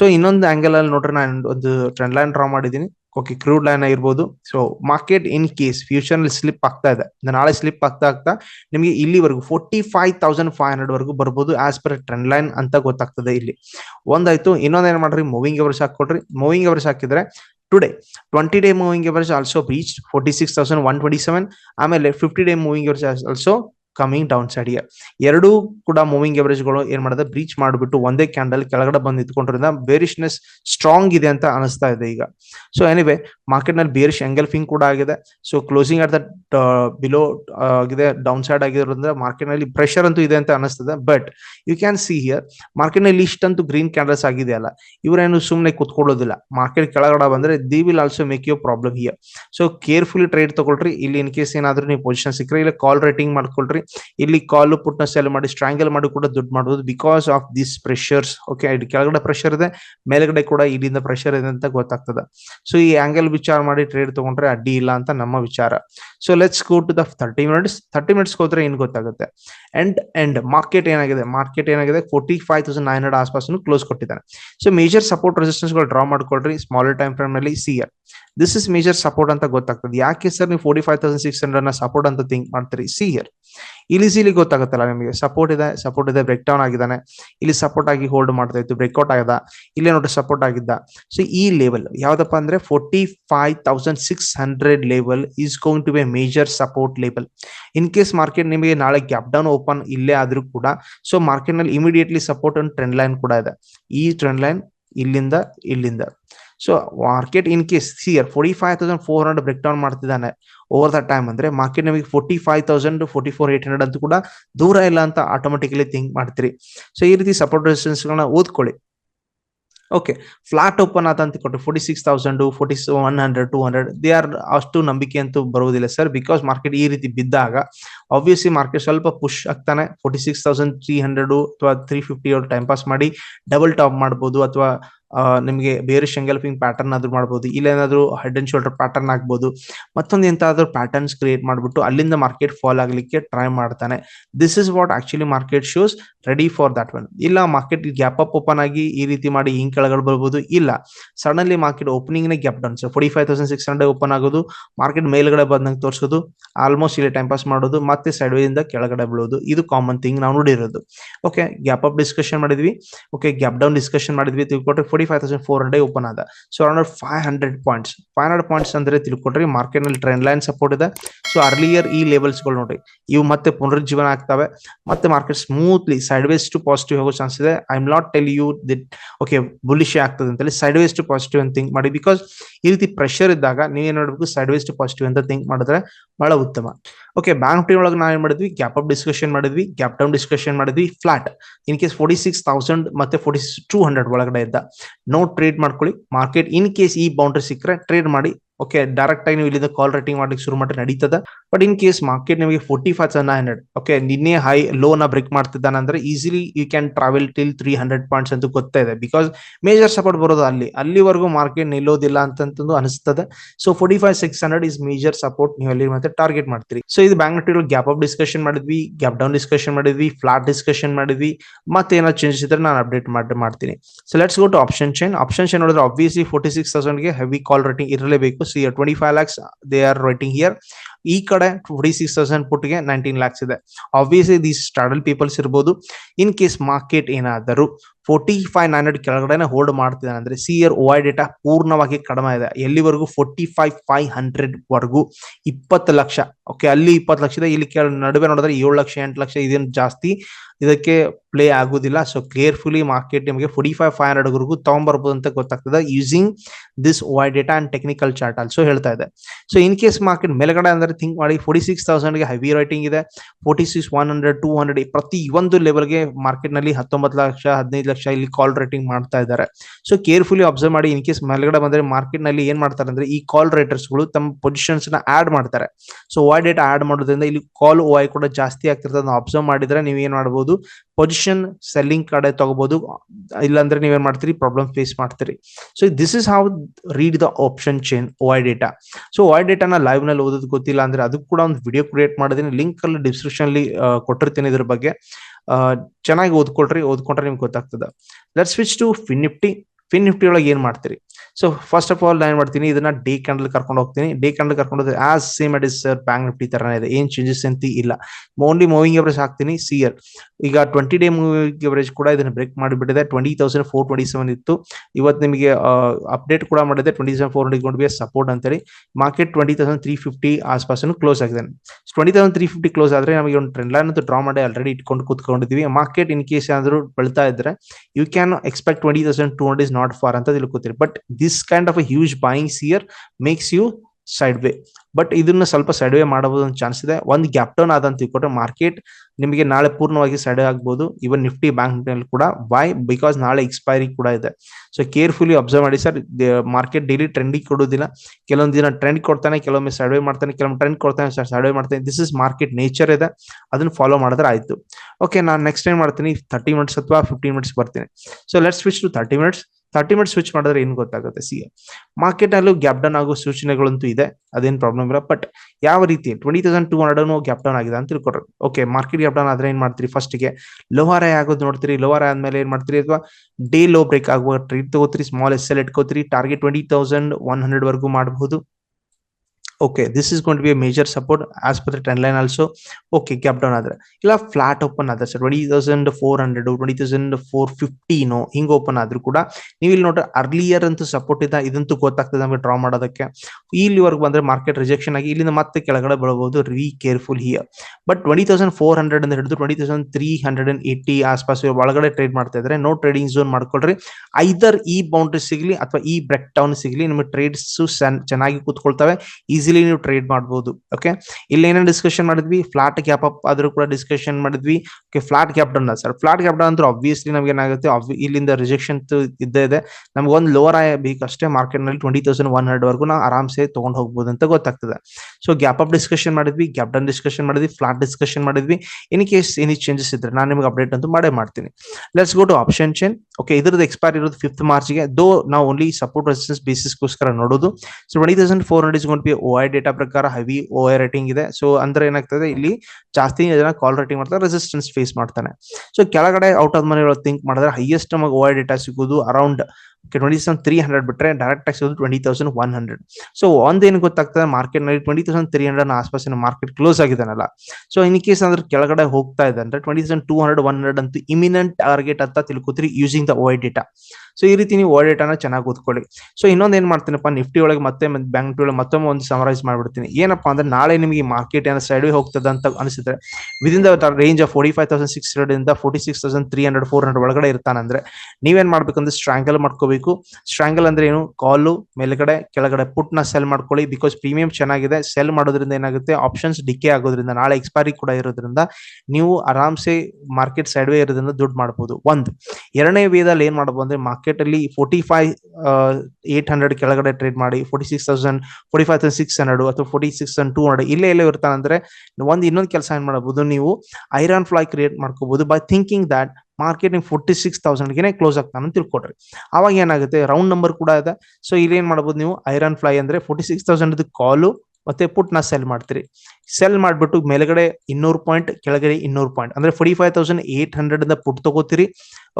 so ಇನ್ನೊಂದು ಆಂಗಲ್ ಅಲ್ಲಿ ನೋಡ್ರಿ, ನಾನು ಒಂದು ಟ್ರೆಂಡ್ ಲೈನ್ ಡ್ರಾ ಮಾಡಿದೀನಿ ಓಕೆ ಕ್ರೂಡ್ ಲೈನ್ ಆಗಿರ್ಬೋದು. ಸೊ ಮಾರ್ಕೆಟ್ ಇನ್ ಕೇಸ್ ಫ್ಯೂಚರ್ನಲ್ಲಿ ಸ್ಲಿಪ್ ಆಗ್ತಾ ಇದೆ. ನಾಳೆ ಸ್ಲಿಪ್ ಆಗ್ತಾ ಆಗ್ತಾ ನಿಮಗೆ ಇಲ್ಲಿವರೆಗೂ forty five thousand five hundred ವರೆಗೂ ಬರ್ಬೋದು ಆಸ್ ಪರ್ ಟ್ರೆಂಡ್ ಲೈನ್ ಅಂತ ಗೊತ್ತಾಗ್ತದೆ ಇಲ್ಲಿ. ಒಂದಾಯ್ತು ಇನ್ನೊಂದ್ ಏನ್ ಮಾಡ್ರಿ? ಮೂವಿಂಗ್ ಅವರ್ಸ್ ಹಾಕೊಡ್ರಿ ಮೂವಿಂಗ್ ಅವರ್ಸ್ ಹಾಕಿದ್ರೆ today twenty day moving averages also reach forty six thousand one twenty seven ಆಮೇಲೆ fifty day moving averages also coming down ಸೈಡ್ಗೆ ಎರಡೂ ಕೂಡ ಮೂವಿಂಗ್ಗಳು ಏನ್ ಮಾಡಿದೆ? ಬ್ರೀಚ್ ಮಾಡಿಬಿಟ್ಟು ಒಂದೇ ಕ್ಯಾಂಡಲ್ ಕೆಳಗಡೆ ಬಂದು ನಿಂತ್ಕೊಂಡಿರೋದ್ರಿಂದ ಬೇರಿಶ್ನೆಸ್ ಸ್ಟ್ರಾಂಗ್ ಇದೆ ಅಂತ ಅನಿಸ್ತಾ ಇದೆ ಈಗ. ಸೊ ಎನಿವೆ ಮಾರ್ಕೆಟ್ನಲ್ಲಿ ಬೇರಿಶ್ ಎಂಗಲ್ಫಿಂಗ್ ಕೂಡ ಆಗಿದೆ. So closing at that below ಆಗಿದೆ ಡೌನ್ ಸೈಡ್ ಆಗಿರೋದ್ರಿಂದ ಮಾರ್ಕೆಟ್ನಲ್ಲಿ ಪ್ರೆಷರ್ ಅಂತೂ ಇದೆ ಅಂತ ಅನಿಸ್ತದೆ. But you can see here ಮಾರ್ಕೆಟ್ನಲ್ಲಿ ಇಷ್ಟಂತೂ ಗ್ರೀನ್ ಕ್ಯಾಂಡಲ್ಸ್ ಆಗಿದೆ ಅಲ್ಲ. ಇವರೇನು ಸುಮ್ಮನೆ ಕುತ್ಕೊಳ್ಳೋದಿಲ್ಲ. ಮಾರ್ಕೆಟ್ ಕೆಳಗಡೆ ಬಂದ್ರೆ the will also make you problem here so carefully trade ತಗೊಳ್ರಿ. ಇಲ್ಲಿ ಇನ್ ಕೇಸ್ ಏನಾದ್ರೂ ನೀವು ಪೊಸಿಷನ್ ಸಿಕ್ಕರೆ, ಇಲ್ಲ ಕಾಲ್ ರೇಟಿಂಗ್ ಮಾಡ್ಕೊಳ್ರಿ. ಇಲ್ಲಿ ಕಾಲು ಪುಟ್ನ ಸೆಲ್ ಮಾಡಿ ಸ್ಟ್ರಾಂಗಲ್ ಮಾಡಿ ಕೂಡ ದುಡ್ಡು ಮಾಡಬಹುದು because of this pressures okay ಕೆಳಗಡೆ ಪ್ರೆಷರ್ ಇದೆ, ಮೇಲ್ಗಡೆ ಕೂಡ ಇಲ್ಲಿಂದ ಪ್ರೆಷರ್ ಇದೆ ಅಂತ ಗೊತ್ತಾಗ್ತದೆ. ಸೊ ಈ ಆಂಗಲ್ ವಿಚಾರ ಮಾಡಿ ಟ್ರೇಡ್ ತಗೊಂಡ್ರೆ ಅಡ್ಡಿ ಇಲ್ಲ ಅಂತ ನಮ್ಮ ವಿಚಾರ. So let's go to the thirty minutes thirty minutes ಹೋದ್ರೆ ಏನ್ ಗೊತ್ತಾಗುತ್ತೆ. ಅಂಡ್ ಅಂಡ್ ಮಾರ್ಕೆಟ್ ಏನಾಗಿದೆ? ಮಾರ್ಕೆಟ್ ಏನಾಗಿದೆ? Forty five thousand nine hundred ಆಸ್ಪಾಸ್ close ಕೊಟ್ಟಿದ್ದಾರೆ. ಸೊ ಮೇಜರ್ ಸಪೋರ್ಟ್ ರೆಸಿಸ್ಟೆನ್ಸ್ಗಳು ಡ್ರಾ ಮಾಡ್ಕೊಳ್ರಿ. Smaller time ಫ್ರೇಮ್ನಲ್ಲಿ see this is major support ಅಂತ ಗೊತ್ತಾಗ್ತದೆ. ಯಾಕೆ ಸರ್ ನೀವು ಫೋರ್ಟಿ ಫೈವ್ ತೌಸಂಡ್ ಸಿಕ್ಸ್ ಹಂಡ್ರೆಡ್ನ ಸಪೋರ್ಟ್ ಅಂತ ಥಿಂಕ್ ಮಾಡ್ತೀರಿ? ಸಿ ಹಿಯರ್ ಇಲ್ಲಿ ಗೊತ್ತಾಗುತ್ತಲ್ಲ ನಿಮಗೆ. ಸಪೋರ್ಟ್ ಇದೆ ಸಪೋರ್ಟ್ ಇದೆ ಬ್ರೇಕ್ ಡೌನ್ ಆಗಿದ್ದಾನೆ. ಇಲ್ಲಿ ಸಪೋರ್ಟ್ ಆಗಿ ಹೋಲ್ಡ್ ಮಾಡ್ತಾ ಇತ್ತು ಬ್ರೇಕ್ಔಟ್ ಆಗದ ಇಲ್ಲೇ ನೋಡಿ ಸಪೋರ್ಟ್ ಆಗಿದ್ದ. ಸೊ ಈ ಲೆವೆಲ್ ಯಾವ್ದಪ್ಪ ಅಂದ್ರೆ forty five thousand six hundred level is going to be major support level in case market ನಿಮಗೆ ನಾಳೆ ಗ್ಯಾಪ್ ಡೌನ್ ಓಪನ್ ಇಲ್ಲೇ ಆದ್ರೂ ಕೂಡ ಸೊ ಮಾರ್ಕೆಟ್ನಲ್ಲಿ immediately support and trend line ಕೂಡ ಇದೆ. ಈ ಟ್ರೆಂಡ್ ಲೈನ್ ಇಲ್ಲಿಂದ ಇಲ್ಲಿಂದ. So market in case see here forty five thousand four hundred break down ಮಾಡ್ತಿದ್ದಾನೆ ಓವರ್ ದ ಟೈಮ್ ಅಂದ್ರೆ ಮಾರ್ಕೆಟ್ ನಿಮಗೆ forty five thousand forty four eight hundred ಅಂತ ಕೂಡ ದೂರ ಇಲ್ಲ ಅಂತ ಆಟೋಮೆಟಿಕಲಿ ಥಿಂಕ್ ಮಾಡ್ತೀರಿ. ಸೊ ಈ ರೀತಿ ಸಪೋರ್ಟ್ ರೆಸಿಸ್ಟೆನ್ಸ್ ಗಳನ್ನ ಓದ್ಕೊಳ್ಳಿ. ಓಕೆ ಫ್ಲಾಟ್ ಓಪನ್ ಆತ ಅಂತ ಕೊಟ್ಟು forty six thousand forty one hundred two hundred they are ಅಷ್ಟು ನಂಬಿಕೆ ಅಂತೂ ಬರುವುದಿಲ್ಲ ಸರ್ ಬಿಕಾಸ್ ಮಾರ್ಕೆಟ್ ಈ ರೀತಿ ಬಿದ್ದಾಗ ಆಬ್ವಿಯಸ್ಲಿ ಮಾರ್ಕೆಟ್ ಸ್ವಲ್ಪ ಪುಷ್ ಆಗ್ತಾನೆ. Forty six thousand three hundred ಅಥವಾ ತ್ರೀ ಫಿಫ್ಟಿ ಅವ್ರು ಟೈಮ್ ಪಾಸ್ ಮಾಡಿ ಡಬಲ್ ಟಾಪ್ ಮಾಡ್ಬೋದು ಅಥವಾ ನಿಮಗೆ ಬೇರೆ ಶೆಂಗಲ್ಫಿಂಗ್ ಪ್ಯಾಟರ್ನ್ ಆದ್ರೂ ಮಾಡ್ಬೋದು ಇಲ್ಲ ಏನಾದ್ರು ಹೆಡ್ ಅಂಡ್ ಶೋಲ್ಡರ್ ಪ್ಯಾಟರ್ನ್ ಆಗ್ಬೋದು, ಮತ್ತೊಂದು ಎಂತಾದ್ರೂ ಪ್ಯಾಟರ್ನ್ಸ್ ಕ್ರಿಯೇಟ್ ಮಾಡ್ಬಿಟ್ಟು ಅಲ್ಲಿಂದ ಮಾರ್ಕೆಟ್ ಫಾಲ್ ಆಗ್ಲಿಕ್ಕೆ ಟ್ರೈ ಮಾಡ್ತಾನೆ. This is what actually market shows ready for that one ಇಲ್ಲ ಮಾರ್ಕೆಟ್ ಗ್ಯಾಪ್ ಅಪ್ ಓಪನ್ ಆಗಿ ಈ ರೀತಿ ಮಾಡಿ ಹಿಂಗ್ ಕೆಳಗಡೆ ಬರ್ಬೋದು, ಇಲ್ಲ. ಸಡನ್ಲಿ ಮಾರ್ಕೆಟ್ ಓಪನಿಂಗ್ ನೇ gap down forty five thousand six hundred open ಆಗೋದು ಮಾರ್ಕೆಟ್ ಮೇಲ್ಗಡೆ ಬಂದಂಗೆ ತೋರಿಸೋದು ಆಲ್ಮೋಸ್ಟ್ ಇಲ್ಲಿ ಟೈಮ್ ಪಾಸ್ ಮಾಡೋದು, ಮತ್ತೆ ಸೈಡ್ ಇಂದ ಕೆಳಗಡೆ ಬೀಳೋದು. ಇದು ಕಾಮನ್ ಥಿಂಗ್ ನಾವು ನೋಡಿರೋದು. ಓಕೆ ಗ್ಯಾಪ್ ಅಪ್ ಡಿಸ್ಕಷನ್ ಮಾಡಿದ್ವಿ. ಓಕೆ ಗ್ಯಾಪ್ ಡೌನ್ ಡಿಸ್ಕಷನ್ ಮಾಡಿದ್ವಿ, ತಿಳ್ಕೊಟ್ರೆ forty five thousand four hundred open ಆದ. So around five hundred points five hundred points ಅಂದ್ರೆ ತಿಳ್ಕೊಂಡ್ರಿ ಮಾರ್ಕೆಟ್ನಲ್ಲಿ ಟ್ರೆಂಡ್ ಲೈನ್ ಸಪೋರ್ಟ್ ಇದೆ. ಸೊ ಅರ್ಲಿಯರ್ ಈ ಲೆವೆಲ್ಸ್ಗಳು ನೋಡ್ರಿ, ಇವು ಮತ್ತೆ ಪುನರುಜ್ಜೀವನ ಆಗ್ತವೆ. ಮತ್ತೆ market smoothly sideways to positive ಹೋಗೋ ಚಾನ್ಸ್ ಇದೆ. I'm not tell you that okay bullish ಆಗ್ತದೆ ಅಂತೇಳಿ ಸೈಡ್ ವೇಸ್ ಟು ಪಾಸಿಟಿವ್ ಅಂತ ಥಿಂಕ್ ಮಾಡಿ. ಬಿಕಾಸ್ ಈ ರೀತಿ ಪ್ರೆಷರ್ ಇದ್ದಾಗ ನೀವೇನ್ ನೋಡ್ಬೇಕು ಸೈಡ್ ವೇಸ್ ಟು ಪಾಸಿಟಿವ್ ಅಂತ ಥಿಂಕ್ ಮಾಡಿದ್ರೆ ಬಹಳ ಉತ್ತಮ. ಓಕೆ ಬ್ಯಾಂಕ್ ನಿಫ್ಟಿ ಒಳಗೆ ನಾವು ಏನ್ ಮಾಡಿದ್ವಿ? ಗ್ಯಾಪ್ ಅಪ್ ಡಿಸ್ಕಷನ್ ಮಾಡಿದ್ವಿ. ಗ್ಯಾಪ್ ಡೌನ್ ಡಿಸ್ಕಷನ್ ಮಾಡಿದ್ವಿ. Flat in case forty six thousand ಮತ್ತೆ ಫೋರ್ಟಿ ಸಿಕ್ಸ್ ಟೂ ಹಂಡ್ರೆಡ್ ಒಳಗಡೆ ಇದ್ದ. ನೋ ಟ್ರೇಡ್ ಮಾಡ್ಕೊಳ್ಳಿ. ಮಾರ್ಕೆಟ್ ಇನ್ ಕೇಸ್ ಈ ಬೌಂಡ್ರಿ ಸಿಕ್ಕರೆ ಟ್ರೇಡ್ ಮಾಡಿ. ಓಕೆ ಡೈರೆಕ್ಟ್ ಆಗಿ ನೀವು ಇಲ್ಲಿಂದ ಕಾಲ್ ರೈಟಿಂಗ್ ಮಾಡ್ಲಿಕ್ಕೆ ಶುರು ಮಾಡಿ ನಡೀತದ. ಬಟ್ ಇನ್ ಕೇಸ್ ಮಾರ್ಕೆಟ್ ನಿಮಗೆ forty five seven hundred okay ನಿನ್ನೆ ಹೈ ಲೋನ ಬ್ರೇಕ್ ಮಾಡ್ತಿದ್ದಾನೆ ಅಂದ್ರೆ easily you can travel till three hundred points ಅಂತ ಗೊತ್ತಾ ಇದೆ. ಬಿಕಾಸ್ ಮೇಜರ್ ಸಪೋರ್ಟ್ ಬರೋದು ಅಲ್ಲಿ. ಅಲ್ಲಿವರೆಗೂ ಮಾರ್ಕೆಟ್ ನಿಲ್ಲೋದಿಲ್ಲ ಅಂತಂದು ಅನಿಸ್ತದೆ. So forty five six hundred is major support ನೀವು ಅಲ್ಲಿ ಮತ್ತೆ ಟಾರ್ಗೆಟ್ ಮಾಡ್ತೀರಿ. ಸೊ ಇದು bank Nifty gap up discussion ಮಾಡಿದ್ವಿ ಗ್ಯಾಪ್ ಡೌನ್ ಡಿಸ್ಕಷನ್ ಮಾಡಿದ್ವಿ ಫ್ಲಾಟ್ ಡಿಸ್ಕಷನ್ ಮಾಡಿದ್ವಿ, ಮತ್ತೆ ಏನೋ ಚೇಂಜಸ್ ಇದ್ರೆ ನಾನು ಅಪ್ಡೇಟ್ ಮಾಡಿ, ಮಾಡ್ತೀನಿ. So let's go to option chain option chain ನೋಡಿದ್ರೆ ಆಬ್ವಿಯಸ್ಲಿ ಫೋರ್ಟಿ ಸಿಕ್ಸ್ ತೌಸಂಡ್ಗೆ ಹೆವಿ ಕಾಲ್ ರೇಟಿಂಗ್ ಇರಲೇಬೇಕು. See twenty five lakhs they are writing here ಈ ಕಡೆ ಫೋರ್ಟಿ ಸಿಕ್ಸ್ ತೌಸಂಡ್ ಪುಟ್ಗೆ ನೈನ್ಟೀನ್ ಲ್ಯಾಕ್ಸ್ ಇದೆ. ಆಬ್ವಿಯಸ್ಲಿ ದೀಸ್ ಸ್ಟಾಡಲ್ ಪೀಪಲ್ಸ್ ಇರ್ಬೋದು. ಇನ್ ಕೇಸ್ ಮಾರ್ಕೆಟ್ ಏನಾದರೂ forty five nine hundred ಕೆಳಗಡೆ ಹೋಲ್ಡ್ ಮಾಡ್ತಿದ್ದಾನೆ ಅಂದ್ರೆ see here O I data ಪೂರ್ಣವಾಗಿ ಕಡಿಮೆ ಇದೆ. ಎಲ್ಲಿವರೆಗೂ ಫೋರ್ಟಿ ಫೈವ್ ಫೈವ್ ಹಂಡ್ರೆಡ್ ವರೆಗೂ ಇಪ್ಪತ್ತು ಲಕ್ಷ ಓಕೆ ಅಲ್ಲಿ ಇಪ್ಪತ್ತು ಲಕ್ಷ ಇದೆ, ಇಲ್ಲಿ ಕೆಳ ನಡುವೆ ನೋಡಿದ್ರೆ ಏಳು ಲಕ್ಷ, ಎಂಟು ಲಕ್ಷ ಇದೇನು ಜಾಸ್ತಿ ಇದಕ್ಕೆ ಪ್ಲೇ ಆಗುದಿಲ್ಲ. ಸೊ ಕೇರ್ಫುಲಿ ಮಾರ್ಕೆಟ್ ನಿಮಗೆ ಫೋರ್ಟಿ ಫೈವ್ ಫೈವ್ ಹಂಡ್ರೆಡ್ ವರೆಗೂ ತಗೊಂಡ್ಬರ್ಬೋದು ಅಂತ ಗೊತ್ತಾಗ್ತದೆ. Using this why data and technical chart also ಹೇಳ್ತಾ ಇದೆ. ಸೊ ಇನ್ ಕೇಸ್ ಮಾರ್ಕೆಟ್ ಮೇಲ್ಗಡೆ ಅಂದ್ರೆ ಥಿಂಕ್ ಮಾಡಿ ಫೋರ್ಟಿ ಸಿಕ್ಸ್ ತೌಸಂಡ್ಗೆ ಹೆವಿ ರೈಟಿಂಗ್ ಇದೆ. Forty six one hundred two hundred ಪ್ರತಿ ಒಂದು ಲೆವೆಲ್ಗೆ ಮಾರ್ಕೆಟ್ನಲ್ಲಿ ಹತ್ತೊಂಬತ್ತು ಲಕ್ಷ, ಹದಿನೈದು ಲಕ್ಷ ಲಕ್ಷ ಇಲ್ಲಿ ಕಾಲ್ ರೇಟಿಂಗ್ ಮಾಡ್ತಾ ಇದ್ದಾರೆ. ಸೊ ಕೇರ್ಫುಲಿ ಅಬ್ಸರ್ವ್ ಮಾಡಿ ಇನ್ ಕೇಸ್ ಮೇಲ್ಗಡೆ ಬಂದ್ರೆ ಮಾರ್ಕೆಟ್ನಲ್ಲಿ ಏನ್ ಮಾಡ್ತಾರೆ ಅಂದ್ರೆ ಈ ಕಾಲ್ ರೇಟರ್ಸ್ಗಳು ತಮ್ಮ ಪೊಸಿಷನ್ಸ್ನ ಆಡ್ ಮಾಡ್ತಾರೆ. ಸೊ ವೈ ಡೇಟಾ ಆಡ್ ಮಾಡೋದ್ರಿಂದ ಇಲ್ಲಿ ಕಾಲ್ ಐ ಕೂಡ ಜಾಸ್ತಿ ಆಗ್ತಿರ್ತದೆ ಅಬ್ಸರ್ವ್ ಮಾಡಿದ್ರೆ ನೀವು ಏನ್ ಮಾಡಬಹುದು ಪೊಸಿಷನ್ ಸೆಲ್ಲಿಂಗ್ ಕಡೆ ತಗೋಬಹುದು ಇಲ್ಲಾಂದ್ರೆ ನೀವೇನ್ ಮಾಡ್ತೀರಿ? ಪ್ರಾಬ್ಲಮ್ ಫೇಸ್ ಮಾಡ್ತೀರಿ. So this is how read the option chain why data so why ಡೇಟಾನ ಲೈವ್ನಲ್ಲಿ ಓದೋದು ಗೊತ್ತಿಲ್ಲ ಅಂದ್ರೆ ಅದಕ್ಕೆ ಕೂಡ ಒಂದು ವಿಡಿಯೋ ಕ್ರಿಯೇಟ್ ಮಾಡಿದೀನಿ ಲಿಂಕ್ ಅಲ್ಲಿ ಡಿಸ್ಕ್ರಿಪ್ಷನ್ ಅಲ್ಲಿ ಕೊಟ್ಟಿರ್ತೀನಿ ಇದ್ರ ಬಗ್ಗೆ. ಚೆನ್ನಾಗಿ ಓದ್ಕೊಳ್ರಿ. ಓದ್ಕೊಂಡ್ರೆ ನಿಮ್ಗೆ ಗೊತ್ತಾಗ್ತದೆ. Let switch to fin Nifty fin Nifty ಒಳಗೆ ಏನ್ ಮಾಡ್ತೀರಿ? ಸೊ ಫಸ್ಟ್ ಆಫ್ ಆಲ್ ನಾನು ಏನ್ ಮಾಡ್ತೀನಿ, ಇದನ್ನ ಡೇ ಕ್ಯಾಂಡಲ್ ಕರ್ಕೊಂಡು ಹೋಗ್ತೀನಿ. ಡೇ ಕ್ಯಾಂಡಲ್ ಕರ್ಕೊಂಡು ಹೋದ್ರೆ as same at is sir bank Nifty ತರನೇ ಇದೆ. ಏನ್ ಚೇಂಜಸ್ ಅಂತ ಇಲ್ಲ. ಓನ್ಲಿ ಮೂವಿಂಗ್ ಎವರೇಜ್ ಹಾಕ್ತೀನಿ ಸಿಯರ್ ಈಗ ಟ್ವೆಂಟಿ ಡೇ ಮೂವಿಂಗ್ ಎವರೇಜ್ ಕೂಡ ಇದನ್ನ break ಮಾಡಿಬಿಟ್ಟಿದೆ. Twenty thousand four twenty seven ಇತ್ತು. ಇವತ್ತು ನಿಮಗೆ ಅಪ್ಡೇಟ್ ಕೂಡ ಮಾಡಿದೆ. Twenty seven four hundred be support ಅಂತೇಳಿ. Market twenty thousand three fifty ಆಸ್ಪಾಸನ್ನು close ಆಗಿದೆ. Twenty thousand three fifty close ಆದ್ರೆ ನಮಗೆ ಒಂದು ಟ್ರೆಂಡ್ ಲೈನ್ ಅಂತ ಡ್ರಾ ಮಾಡಿ ಆಲ್ರೆಡಿ ಇಟ್ಕೊಂಡು ಕೂತ್ಕೊಂಡಿದ್ವಿ ಮಾರ್ಕೆಟ್ ಇನ್ ಕೇಸ್ ಏನಾದ್ರು ಬೆಳ್ತಾ ಇದ್ರೆ you can expect twenty thousand two hundred not far ಅಂತ ತಿಳ್ಕೊತೀರಿ. But this kind of a huge buying see here makes you sideway but ಇದನ್ನ ಸ್ವಲ್ಪ ಸೈಡ್ ವೇ ಮಾಡಬಹುದು ಅಂತ ಚಾನ್ಸ್ ಇದೆ. ಒಂದು ಗ್ಯಾಪ್ ಡೌನ್ ಆದಂತ ತಿಳ್ಕೊಂಡ್ರೆ ಮಾರ್ಕೆಟ್ ನಿಮಗೆ ನಾಳೆ ಪೂರ್ಣವಾಗಿ ಸೈಡ್ ಆಗ್ಬೋದು. ಇವನ್ ನಿಫ್ಟಿ ಬ್ಯಾಂಕ್ನಲ್ಲಿ ಕೂಡ. ವೈ ಬಿಕಾಸ್ ನಾಳೆ ಎಕ್ಸ್ಪೈರಿ ಕೂಡ ಇದೆ. ಸೊ ಕೇರ್ಫುಲಿ ಅಬ್ಸರ್ವ್ ಮಾಡಿ ಸರ್ ಮಾರ್ಕೆಟ್ ಡೈಲಿ ಟ್ರೆಂಡಿಗೆ ಕೊಡೋದಿಲ್ಲ ಕೆಲವೊಂದು ದಿನ ಟ್ರೆಂಡ್ ಕೊಡ್ತಾನೆ, ಕೆಲವೊಮ್ಮೆ ಸೈಡ್ ಮಾಡ್ತಾನೆ, ಕೆಲವೊಮ್ಮೆ ಟ್ರೆಂಡ್ ಕೊಡ್ತಾನೆ ಸರ್ ಸೈಡ್ ಮಾಡ್ತಾನೆ. ದಿಸ್ ಇಸ್ ಮಾರ್ಕೆಟ್ ನೇಚರ್ ಇದೆ. ಅದನ್ನ ಫಾಲೋ ಮಾಡಿದ್ರೆ ಆಯ್ತು. ಓಕೆ ನಾನು ನೆಕ್ಸ್ಟ್ ಏನ್ ಮಾಡ್ತೀನಿ. ತರ್ಟಿ ಮಿನಿಟ್ಸ್ ಅಥವಾ ಫಿಫ್ಟೀನ್ ಮಿನಿಟ್ಸ್ ಬರ್ತೀನಿ. So let switch to thirty minutes thirty minutes switch ಮಾಡಿದ್ರೆ ಏನ್ ಗೊತ್ತಾಗುತ್ತೆ ಸಿ ಮಾರ್ಕೆಟ್ ನಲ್ಲೂ ಗ್ಯಾಪ್ ಡೌನ್ ಆಗೋ ಸೂಚನೆಗಳಂತೂ ಇದೆ, ಅದೇನ್ ಪ್ರಾಬ್ಲಮ್ ಇಲ್ಲ ಬಟ್ ಯಾವ ರೀತಿ? Twenty thousand two hundred gap down ಆಗಿದೆ ಅಂತ ತಿಳ್ಕೊಡ್ರಿ. ಓಕೆ ಮಾರ್ಕೆಟ್ ಗ್ಯಾಪ್ ಡೌನ್ ಆದ್ರೆ ಏನ್ ಮಾಡ್ತೀರಿ? ಫಸ್ಟ್ಗೆ ಲೋವರ್ ಐ ಆಗೋದು ನೋಡ್ತೀರಿ ಲೋವರ್ ಆದ್ಮೇಲೆ ಏನ್ ಮಾಡ್ತೀರಿ? ಅಥವಾ ಡೇ ಲೋ ಬ್ರೇಕ್ ಆಗುವ ಟ್ರೇಡ್ ತಗೋತೀರಿ small S L ಇಟ್ಕೋತೀರಿ target twenty thousand one hundred ವರ್ಗೂ ಮಾಡಬಹುದು. Okay this to be major support ಆಸ್ಪತ್ರೆ per the trend line also okay gap down ಆದ್ರೆ. ಇಲ್ಲ ಫ್ಲಾಟ್ ಓಪನ್ ಆದ್ರೆ sir twenty thousand four hundred twenty thousand four fifteen ಹಿಂಗೆ open ಆದ್ರೂ ಕೂಡ ನೀವು ಇಲ್ಲಿ ನೋಡ್ರಿ ಅರ್ಲಿಯರ್ ಅಂತೂ ಸಪೋರ್ಟ್ ಇದೆ ಇದಂತೂ ಗೊತ್ತಾಗ್ತದೆ ನಮಗೆ ಡ್ರಾ ಮಾಡೋದಕ್ಕೆ. ಇಲ್ಲಿವರೆಗೂ ಬಂದ್ರೆ ಮಾರ್ಕೆಟ್ ರಿಜೆಕ್ಷನ್ ಆಗಿ ಇಲ್ಲಿಂದ ಮತ್ತೆ ಕೆಳಗಡೆ ಬೀಳಬಹುದು ರಿ careful here but twenty thousand four hundred ಅಂತ ಹಿಡಿದು twenty thousand three hundred and eighty ಆಸ್ಪಾಸ್ ಒಳಗಡೆ ಟ್ರೇಡ್ ಮಾಡ್ತಾ ಇದ್ರೆ ನೋ ಟ್ರೇಡಿಂಗ್ ಝೋನ್ ಮಾಡ್ಕೊಳ್ರಿ. ಐದರ್ ಈ ಬೌಂಡ್ರಿ ಸಿಗ್ಲಿ ಅಥವಾ ಈ ಬ್ರೆಕ್ ಡೌನ್ ಸಿಗ್ಲಿ ನಿಮಗೆ ಟ್ರೇಡ್ಸ್ ಚೆನ್ನಾಗಿ ಕೂತ್ಕೊಳ್ತವೆ. ಈಸಿಲಿ ನೀವು ಟ್ರೇಡ್ ಮಾಡಬಹುದು ಓಕೆ ಇಲ್ಲಿ ಏನೇನು ಡಿಸ್ಕಷನ್ ಮಾಡಿದ್ವಿ? ಫ್ಲಾಟ್ ಗ್ಯಾಪ್ ಅಪ್ ಆದ್ರೂ ಕೂಡ ಡಿಸ್ಕಷನ್ ಮಾಡಿದ್ವಿ. Okay flat gap down sir flat gap down ಅಂದ್ರೆ ಆಬ್ವಿಯಸ್ಲಿ ನಮ್ಗೆ ಏನಾಗುತ್ತೆ? ಇಲ್ಲಿಂದ ರಿಜೆಕ್ಷನ್ ಇದ್ದೇ ಇದೆ. ನಮ್ಗೆ ಒಂದು ಲೋವರ್ ಅಷ್ಟೇ ಮಾರ್ಕೆಟ್ನಲ್ಲಿ ಟ್ವೆಂಟಿ ತೌಸಂಡ್ ಒನ್ ಹಂಡ್ರೆಡ್ ವರ್ಗು ನಾವು ಆರಾಮ್ಸೆ ತಗೊಂಡ್ ಹೋಗ್ಬೋದು ಅಂತ ಗೊತ್ತಾಗ್ತದೆ. ಸೊ ಗ್ಯಾಪ್ ಅಪ್ ಡಿಸ್ಕಷನ್ ಮಾಡಿದ್ವಿ ಗ್ಯಾಪ್ ಡೌನ್ ಡಿಸ್ಕಷನ್ ಮಾಡಿದ್ವಿ ಫ್ಲಾಟ್ ಡಿಸ್ಕಷನ್ ಮಾಡಿದ್ವಿ. ಇನ್ ಕೇಸ್ ಎನಿ ಚೇಂಜಸ್ ಇದ್ರೆ ನಾನು ನಿಮ್ಗೆ ಅಪ್ಡೇಟ್ ಅಂತೂ ಮಾಡೇ ಮಾಡ್ತೀನಿ. Let's go to option chain okay ಇದ್ರದ್ದು ಎಕ್ಸ್ಪೈರ್ ಇರೋದು ಫಿಫ್ತ್ ಮಾರ್ಚ್ಗೆ ದೋ ನಾವು ಓನ್ಲಿ ಸಪೋರ್ಟ್ ರೆಸಿಸ್ಟೆನ್ಸ್ ಬೇಸಿಸ್ಗೋಸ್ಕರ ನೋಡೋದು. So twenty thousand four hundred ಗೊಂಡ್ B O I data ಪ್ರಕಾರ ಹೆವಿ ಓ ಐ ರೇಟಿಂಗ್ ಇದೆ. ಸೊ ಅಂದ್ರೆ ಏನಾಗ್ತದೆ? ಇಲ್ಲಿ ಜಾಸ್ತಿ ಜನ ಕಾಲ್ ರೇಟಿಂಗ್ ಮಾಡ್ತಾರೆ ರೆಸಿಸ್ಟೆನ್ಸ್ ಫೇಸ್ ಮಾಡ್ತಾನೆ. ಸೊ ಕೆಳಗಡೆ ಔಟ್ ಆಫ್ ಮನಿ ಥಿಂಕ್ ಮಾಡಿದ್ರೆ ಹೈಯೆಸ್ಟ್ ನಮಗೆ ಓ ಐ ಡೇಟಾ ಸಿಗೋದು around twenty thousand three hundred ಬಿಟ್ರೆ ಡೈರೆಕ್ಟ್ ಆಗಿ ಸಿಗೋದು twenty thousand one hundred so ಒಂದೇನು ಗೊತ್ತಾಗ್ತದೆ ಮಾರ್ಕೆಟ್ನಲ್ಲಿ ಟ್ವೆಂಟಿ ತೌಸಂಡ್ ತ್ರೀ ಹಂಡ್ರೆಡ್ ಆಸ್ಪಾಸಿನ ಮಾರ್ಕೆಟ್ ಕ್ಲೋಸ್ ಆಗಿದಾನಲ್ಲ ಸೊ ಇನ್ ಕೇಸ್ ಅಂದ್ರೆ ಕೆಳಗಡೆ ಹೋಗ್ತಾ ಇದೆ ಅಂದ್ರೆ twenty thousand two hundred one hundred ಅಂತೂ ಇಮಿನೆಂಟ್ ಟಾರ್ಗೆಟ್ ಅಂತ ತಿಳ್ಕೊತೀರಿ using the O data so ಈ ರೀತಿ ನೀವು ಡೇಟಾನ ಚೆನ್ನಾಗಿ ಓದ್ಕೊಳ್ಳಿ. ಸೊ ಇನ್ನೊಂದು ಏನ್ ಮಾಡ್ತೀನಪ್ಪ ನಿಫ್ಟಿ ಒಳಗೆ ಮತ್ತೆ ಬ್ಯಾಂಕ್ ಒಳಗೆ ಮತ್ತೊಮ್ಮೆ ಒಂದು ಸಮರೈಸ್ ಮಾಡ್ಬಿಡ್ತೀನಿ. ಏನಪ್ಪಾ ಅಂದ್ರೆ ನಾಳೆ ನಿಮಗೆ ಮಾರ್ಕೆಟ್ ಏನೋ ಸೈಡ್ ಹೋಗ್ತದೆ ಹೋಗ್ತದ ಅಂತ ಅನಿಸಿದ್ರೆ within the range of forty five thousand six hundred ಇಂದ forty six thousand three hundred four hundred ಒಳಗಡೆ ಇರ್ತಾನಂದ್ರೆ, ನೀವೇನ್ ಮಾಡ್ಬೇಕಂದ್ರೆ ಸ್ಟ್ರಾಂಗಲ್ ಮಾಡ್ಕೋಬೇಕು. ಸ್ಟ್ರಾಂಗಲ್ ಅಂದ್ರೆ ಏನು? ಕಾಲು ಮೇಲ್ಗಡೆ, ಕೆಳಗಡೆ ಪುಟ್ನ ಸೆಲ್ ಮಾಡ್ಕೊಳ್ಳಿ. ಬಿಕಾಸ್ ಪ್ರೀಮಿಯಂ ಚೆನ್ನಾಗಿದೆ ಸೆಲ್ ಮಾಡೋದ್ರಿಂದ ಏನಾಗುತ್ತೆ? ಆಪ್ಷನ್ಸ್ ಡಿಕೆ ಆಗೋದ್ರಿಂದ, ನಾಳೆ ಎಕ್ಸ್ಪೈರಿ ಕೂಡ ಇರೋದ್ರಿಂದ, ನೀವು ಆರಾಮ್ಸೆ ಮಾರ್ಕೆಟ್ ಸೈಡ್ ವೇ ಇರೋದ್ರಿಂದ ದುಡ್ಡು ಮಾಡಬಹುದು ಒಂದು. ಎರಡನೇ ವೇದಲ್ಲಿ ಏನ್ ಮಾಡಬಹುದು ಅಂದ್ರೆ ಮಾರ್ಕೆಟ್ ಅಲ್ಲಿ ಫೋರ್ಟಿ ಫೈವ್ ಏಟ್ ಹಂಡ್ರೆಡ್ ಕೆಳಗಡೆ ಟ್ರೇಡ್ ಮಾಡಿ forty six thousand forty five thousand six hundred ಅಥವಾ forty six thousand two hundred ಇಲ್ಲೇ ಇಲ್ಲೇ ಇರ್ತಾನಂದ್ರೆ ಒಂದು ಇನ್ನೊಂದು ಕೆಲಸ ಏನ್ ಮಾಡಬಹುದು ನೀವು ಐರನ್ ಫ್ಲೈ ಕ್ರಿಯೇಟ್ ಮಾಡ್ಕೋಬಹುದು ಬೈ ಥಿಂಕಿಂಗ್ ದಟ್ ಮಾರ್ಕೆಟ್ ನಿಮ್ ಫೋರ್ಟಿ ಸಿಕ್ಸ್ ತೌಸಂಡ್ಗೆ ಕ್ಲೋಸ್ ಆಗ್ತಾನೆ ತಿಳ್ಕೊಡ್ರಿ ಅವಾಗ ಏನಾಗುತ್ತೆ? ರೌಂಡ್ ನಂಬರ್ ಕೂಡ ಇದೆ. ಸೊ ಇಲ್ಲಿ ಏನ್ ಮಾಡಬಹುದು ನೀವು? ಐರನ್ ಫ್ಲೈ ಅಂದ್ರೆ ಫೋರ್ಟಿ ಸಿಕ್ಸ್ ತೌಸಂಡ್ ಕಾಲು ಮತ್ತೆ ಪುಟ್ನ ಸೆಲ್ ಮಾಡ್ತೀರಿ. ಸೆಲ್ ಮಾಡ್ಬಿಟ್ಟು ಮೇಲ್ಗಡೆ ಇನ್ನೂರು ಪಾಯಿಂಟ್ ಕೆಳಗಡೆ ಇನ್ನೂರು ಪಾಯಿಂಟ್ ಅಂದ್ರೆ forty five thousand eight hundred ಇಂದ put ತಗೋತೀರಿ.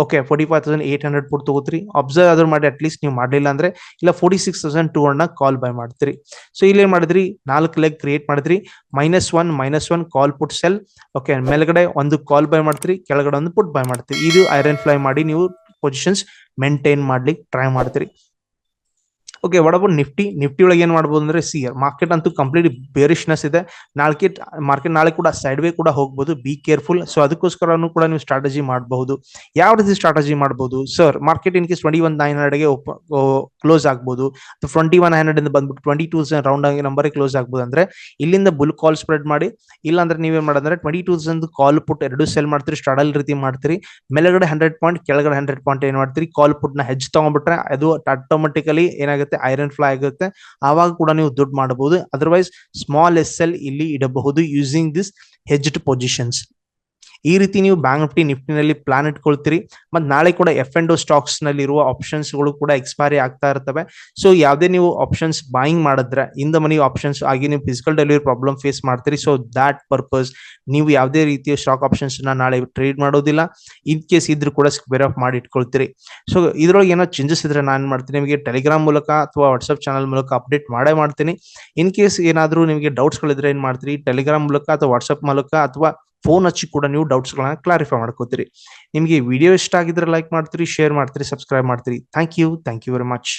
Okay forty five thousand eight hundred put ತಗೋತೀರಿ. Observe ಆದ್ರೂ ಮಾಡಿ ಅಟ್ಲೀಸ್ಟ್ ನೀವು ಮಾಡಲಿಲ್ಲ ಅಂದ್ರೆ, ಇಲ್ಲ forty six thousand two hundred call buy ಮಾಡ್ತೀರಿ. ಸೊ ಇಲ್ಲಿ ಏನ್ ಮಾಡಿದ್ರಿ? ನಾಲ್ಕು ಲೆಗ್ ಕ್ರಿಯೇಟ್ ಮಾಡಿದ್ರಿ. Minus one minus one call put sell okay ಮೇಲ್ಗಡೆ ಒಂದು ಕಾಲ್ ಬೈ ಮಾಡ್ತೀರಿ, ಕೆಳಗಡೆ ಒಂದು ಪುಟ್ ಬೈ ಮಾಡ್ತೀರಿ. ಇದು ಐರನ್ ಫ್ಲೈ ಮಾಡಿ ನೀವು ಪೊಸಿಷನ್ಸ್ ಮೇಂಟೈನ್ ಮಾಡ್ಲಿಕ್ಕೆ ಟ್ರೈ ಮಾಡ್ತೀರಿ. ಓಕೆ ವಾಟ್ ನಿಫ್ಟಿ ನಿಫ್ಟಿ ಒಳಗೆ ಏನ್ ಮಾಡ್ಬೋದು ಅಂದ್ರೆ ಸಿ ಮಾರ್ಕೆಟ್ ಅಂತೂ ಕಂಪ್ಲೀಟ್ ಬೇರಿಶ್ನೆಸ್ ಇದೆ. ನಾಳೆ ಮಾರ್ಕೆಟ್ ನಾಳೆ ಕೂಡ ಸೈಡ್ ವೇ ಕೂಡ ಹೋಗ್ಬೋದು. ಬಿ ಕೇರ್ಫುಲ್ ಸೊ ಅದಕ್ಕೋಸ್ಕರನು ಕೂಡ ನೀವು ಸ್ಟ್ರಾಟಜಿ ಮಾಡಬಹುದು. ಯಾವ ರೀತಿ ಸ್ಟ್ರಾಟಜಿ ಮಾಡಬಹುದು sir market in case twenty one nine ಹಂಡ್ರೆಡ್ಗೆ close ಆಗ್ಬೋದು. ಟ್ವೆಂಟಿ ಒನ್ ಹಂಡ್ರೆಡ್ ಇಂದ ಬಂದ್ಬಿಟ್ಟು ಟ್ವೆಂಟಿ ಟೂ ರೌಂಡ್ ಆಗಿ ನಂಬರ್ ಕ್ಲೋಸ್ ಆಗ್ಬೋದು ಅಂದ್ರೆ ಇಲ್ಲಿಂದ ಬುಲ್ ಕಾಲ್ ಸ್ಪ್ರೆಡ್ ಮಾಡಿ. ಇಲ್ಲ ಅಂದ್ರೆ ನೀವೇನ್ ಮಾಡಂದ್ರೆ ಟ್ವೆಂಟಿ ಟೂ ಕಾಲ್ ಪುಟ್ ಎರಡು ಸೆಲ್ ಮಾಡ್ತೀರಿ ಸ್ಟ್ರಾಡಲ್ ರೀತಿ ಮಾಡ್ತೀರಿ. ಮೇಲ್ಗಡೆ ಹಂಡ್ರೆಡ್ ಪಾಯಿಂಟ್ ಕೆಳಗಡೆ ಹಂಡ್ರೆಡ್ ಪಾಯಿಂಟ್ ಏನ್ ಮಾಡ್ತೀರಿ? ಕಾಲ್ ಪುಟ್ನ ಹೆಜ್ ತಗೊಂಡ್ಬಿಟ್ರೆ ಅದು ಆಟೋಮೆಟಿಕಲಿ ಏನಾಗುತ್ತೆ? ಐರನ್ ಫ್ಲೈ ಆಗುತ್ತೆ. ಆವಾಗ ಕೂಡ ನೀವು ದುಡ್ಡು ಮಾಡಬಹುದು. ಅದರ್ವೈಸ್ ಸ್ಮಾಲ್ ಎಸ್ ಎಲ್ ಇಲ್ಲಿ ಇಡಬಹುದು ಯೂಸಿಂಗ್ ದಿಸ್ ಹೆಜ್ಡ್ ಪೊಸಿಷನ್ಸ್ ಈ ರೀತಿ ನೀವು ಬ್ಯಾಂಕ್ ನಿಫ್ಟಿ ನಿಫ್ಟಿನಲ್ಲಿ ಪ್ಲಾನ್ ಇಟ್ಕೊಳ್ತೀರಿ. ಮತ್ತೆ ನಾಳೆ ಕೂಡ ಎಫ್ ಅಂಡ್ ಸ್ಟಾಕ್ಸ್ನಲ್ಲಿ ಇರುವ ಆಪ್ಷನ್ಸ್ಗಳು ಕೂಡ ಎಕ್ಸ್ಪೈರಿ ಆಗ್ತಾ ಇರ್ತವೆ. ಸೊ ಯಾವುದೇ ನೀವು ಆಪ್ಷನ್ಸ್ ಬಾಯಿಂಗ್ ಮಾಡಿದ್ರೆ ಇಂದ ಮನಿ ಆಪ್ಷನ್ಸ್ ಆಗಿ ನೀವು ಫಿಸಿಕಲ್ ಡೆಲಿವರಿ ಪ್ರಾಬ್ಲಮ್ ಫೇಸ್ ಮಾಡ್ತೀರಿ. ಸೊ ದಾಟ್ ಪರ್ಪಸ್ ನೀವು ಯಾವುದೇ ರೀತಿಯ ಸ್ಟಾಕ್ ಆಪ್ಷನ್ಸ್ ನಾಳೆ ಟ್ರೇಡ್ ಮಾಡೋದಿಲ್ಲ. ಇನ್ ಕೇಸ್ ಇದ್ರೂ ಕೂಡ ಸ್ಕ್ವೇರ್ ಆಫ್ ಮಾಡಿ ಇಟ್ಕೊಳ್ತೀರಿ. ಸೊ ಇದ್ರೊಳಗೆ ಏನೋ ಚೇಂಜಸ್ ಇದ್ರೆ ನಾನು ಮಾಡ್ತೀನಿ, ನಿಮಗೆ ಟೆಲಿಗ್ರಾಮ್ ಮೂಲಕ ಅಥವಾ ವಾಟ್ಸ್ಆಪ್ ಚಾನಲ್ ಮೂಲಕ ಅಪ್ಡೇಟ್ ಮಾಡೇ ಮಾಡ್ತೀನಿ. ಇನ್ ಕೇಸ್ ಏನಾದರೂ ನಿಮಗೆ ಡೌಟ್ಸ್ಗಳಿದ್ರೆ ಏನ್ ಮಾಡ್ತೀರಿ? ಟೆಲಿಗ್ರಾಮ್ ಮೂಲಕ ಅಥವಾ ವಾಟ್ಸ್ಆಪ್ ಮೂಲಕ ಅಥವಾ ಫೋನ್ ಹಚ್ಚಿ ಕೂಡ ನೀವು ಡೌಟ್ಸ್ ಗಳನ್ನ ಕ್ಲಾರಿಫೈ ಮಾಡ್ಕೋತೀರಿ. ನಿಮಗೆ ವಿಡಿಯೋ ಇಷ್ಟ ಆಗಿದ್ರೆ ಲೈಕ್ ಮಾಡ್ತೀರಿ ಶೇರ್ ಮಾಡ್ತೀರಿ ಸಬ್ಸ್ಕ್ರೈಬ್ ಮಾಡ್ತೀರಿ. Thank you thank you very much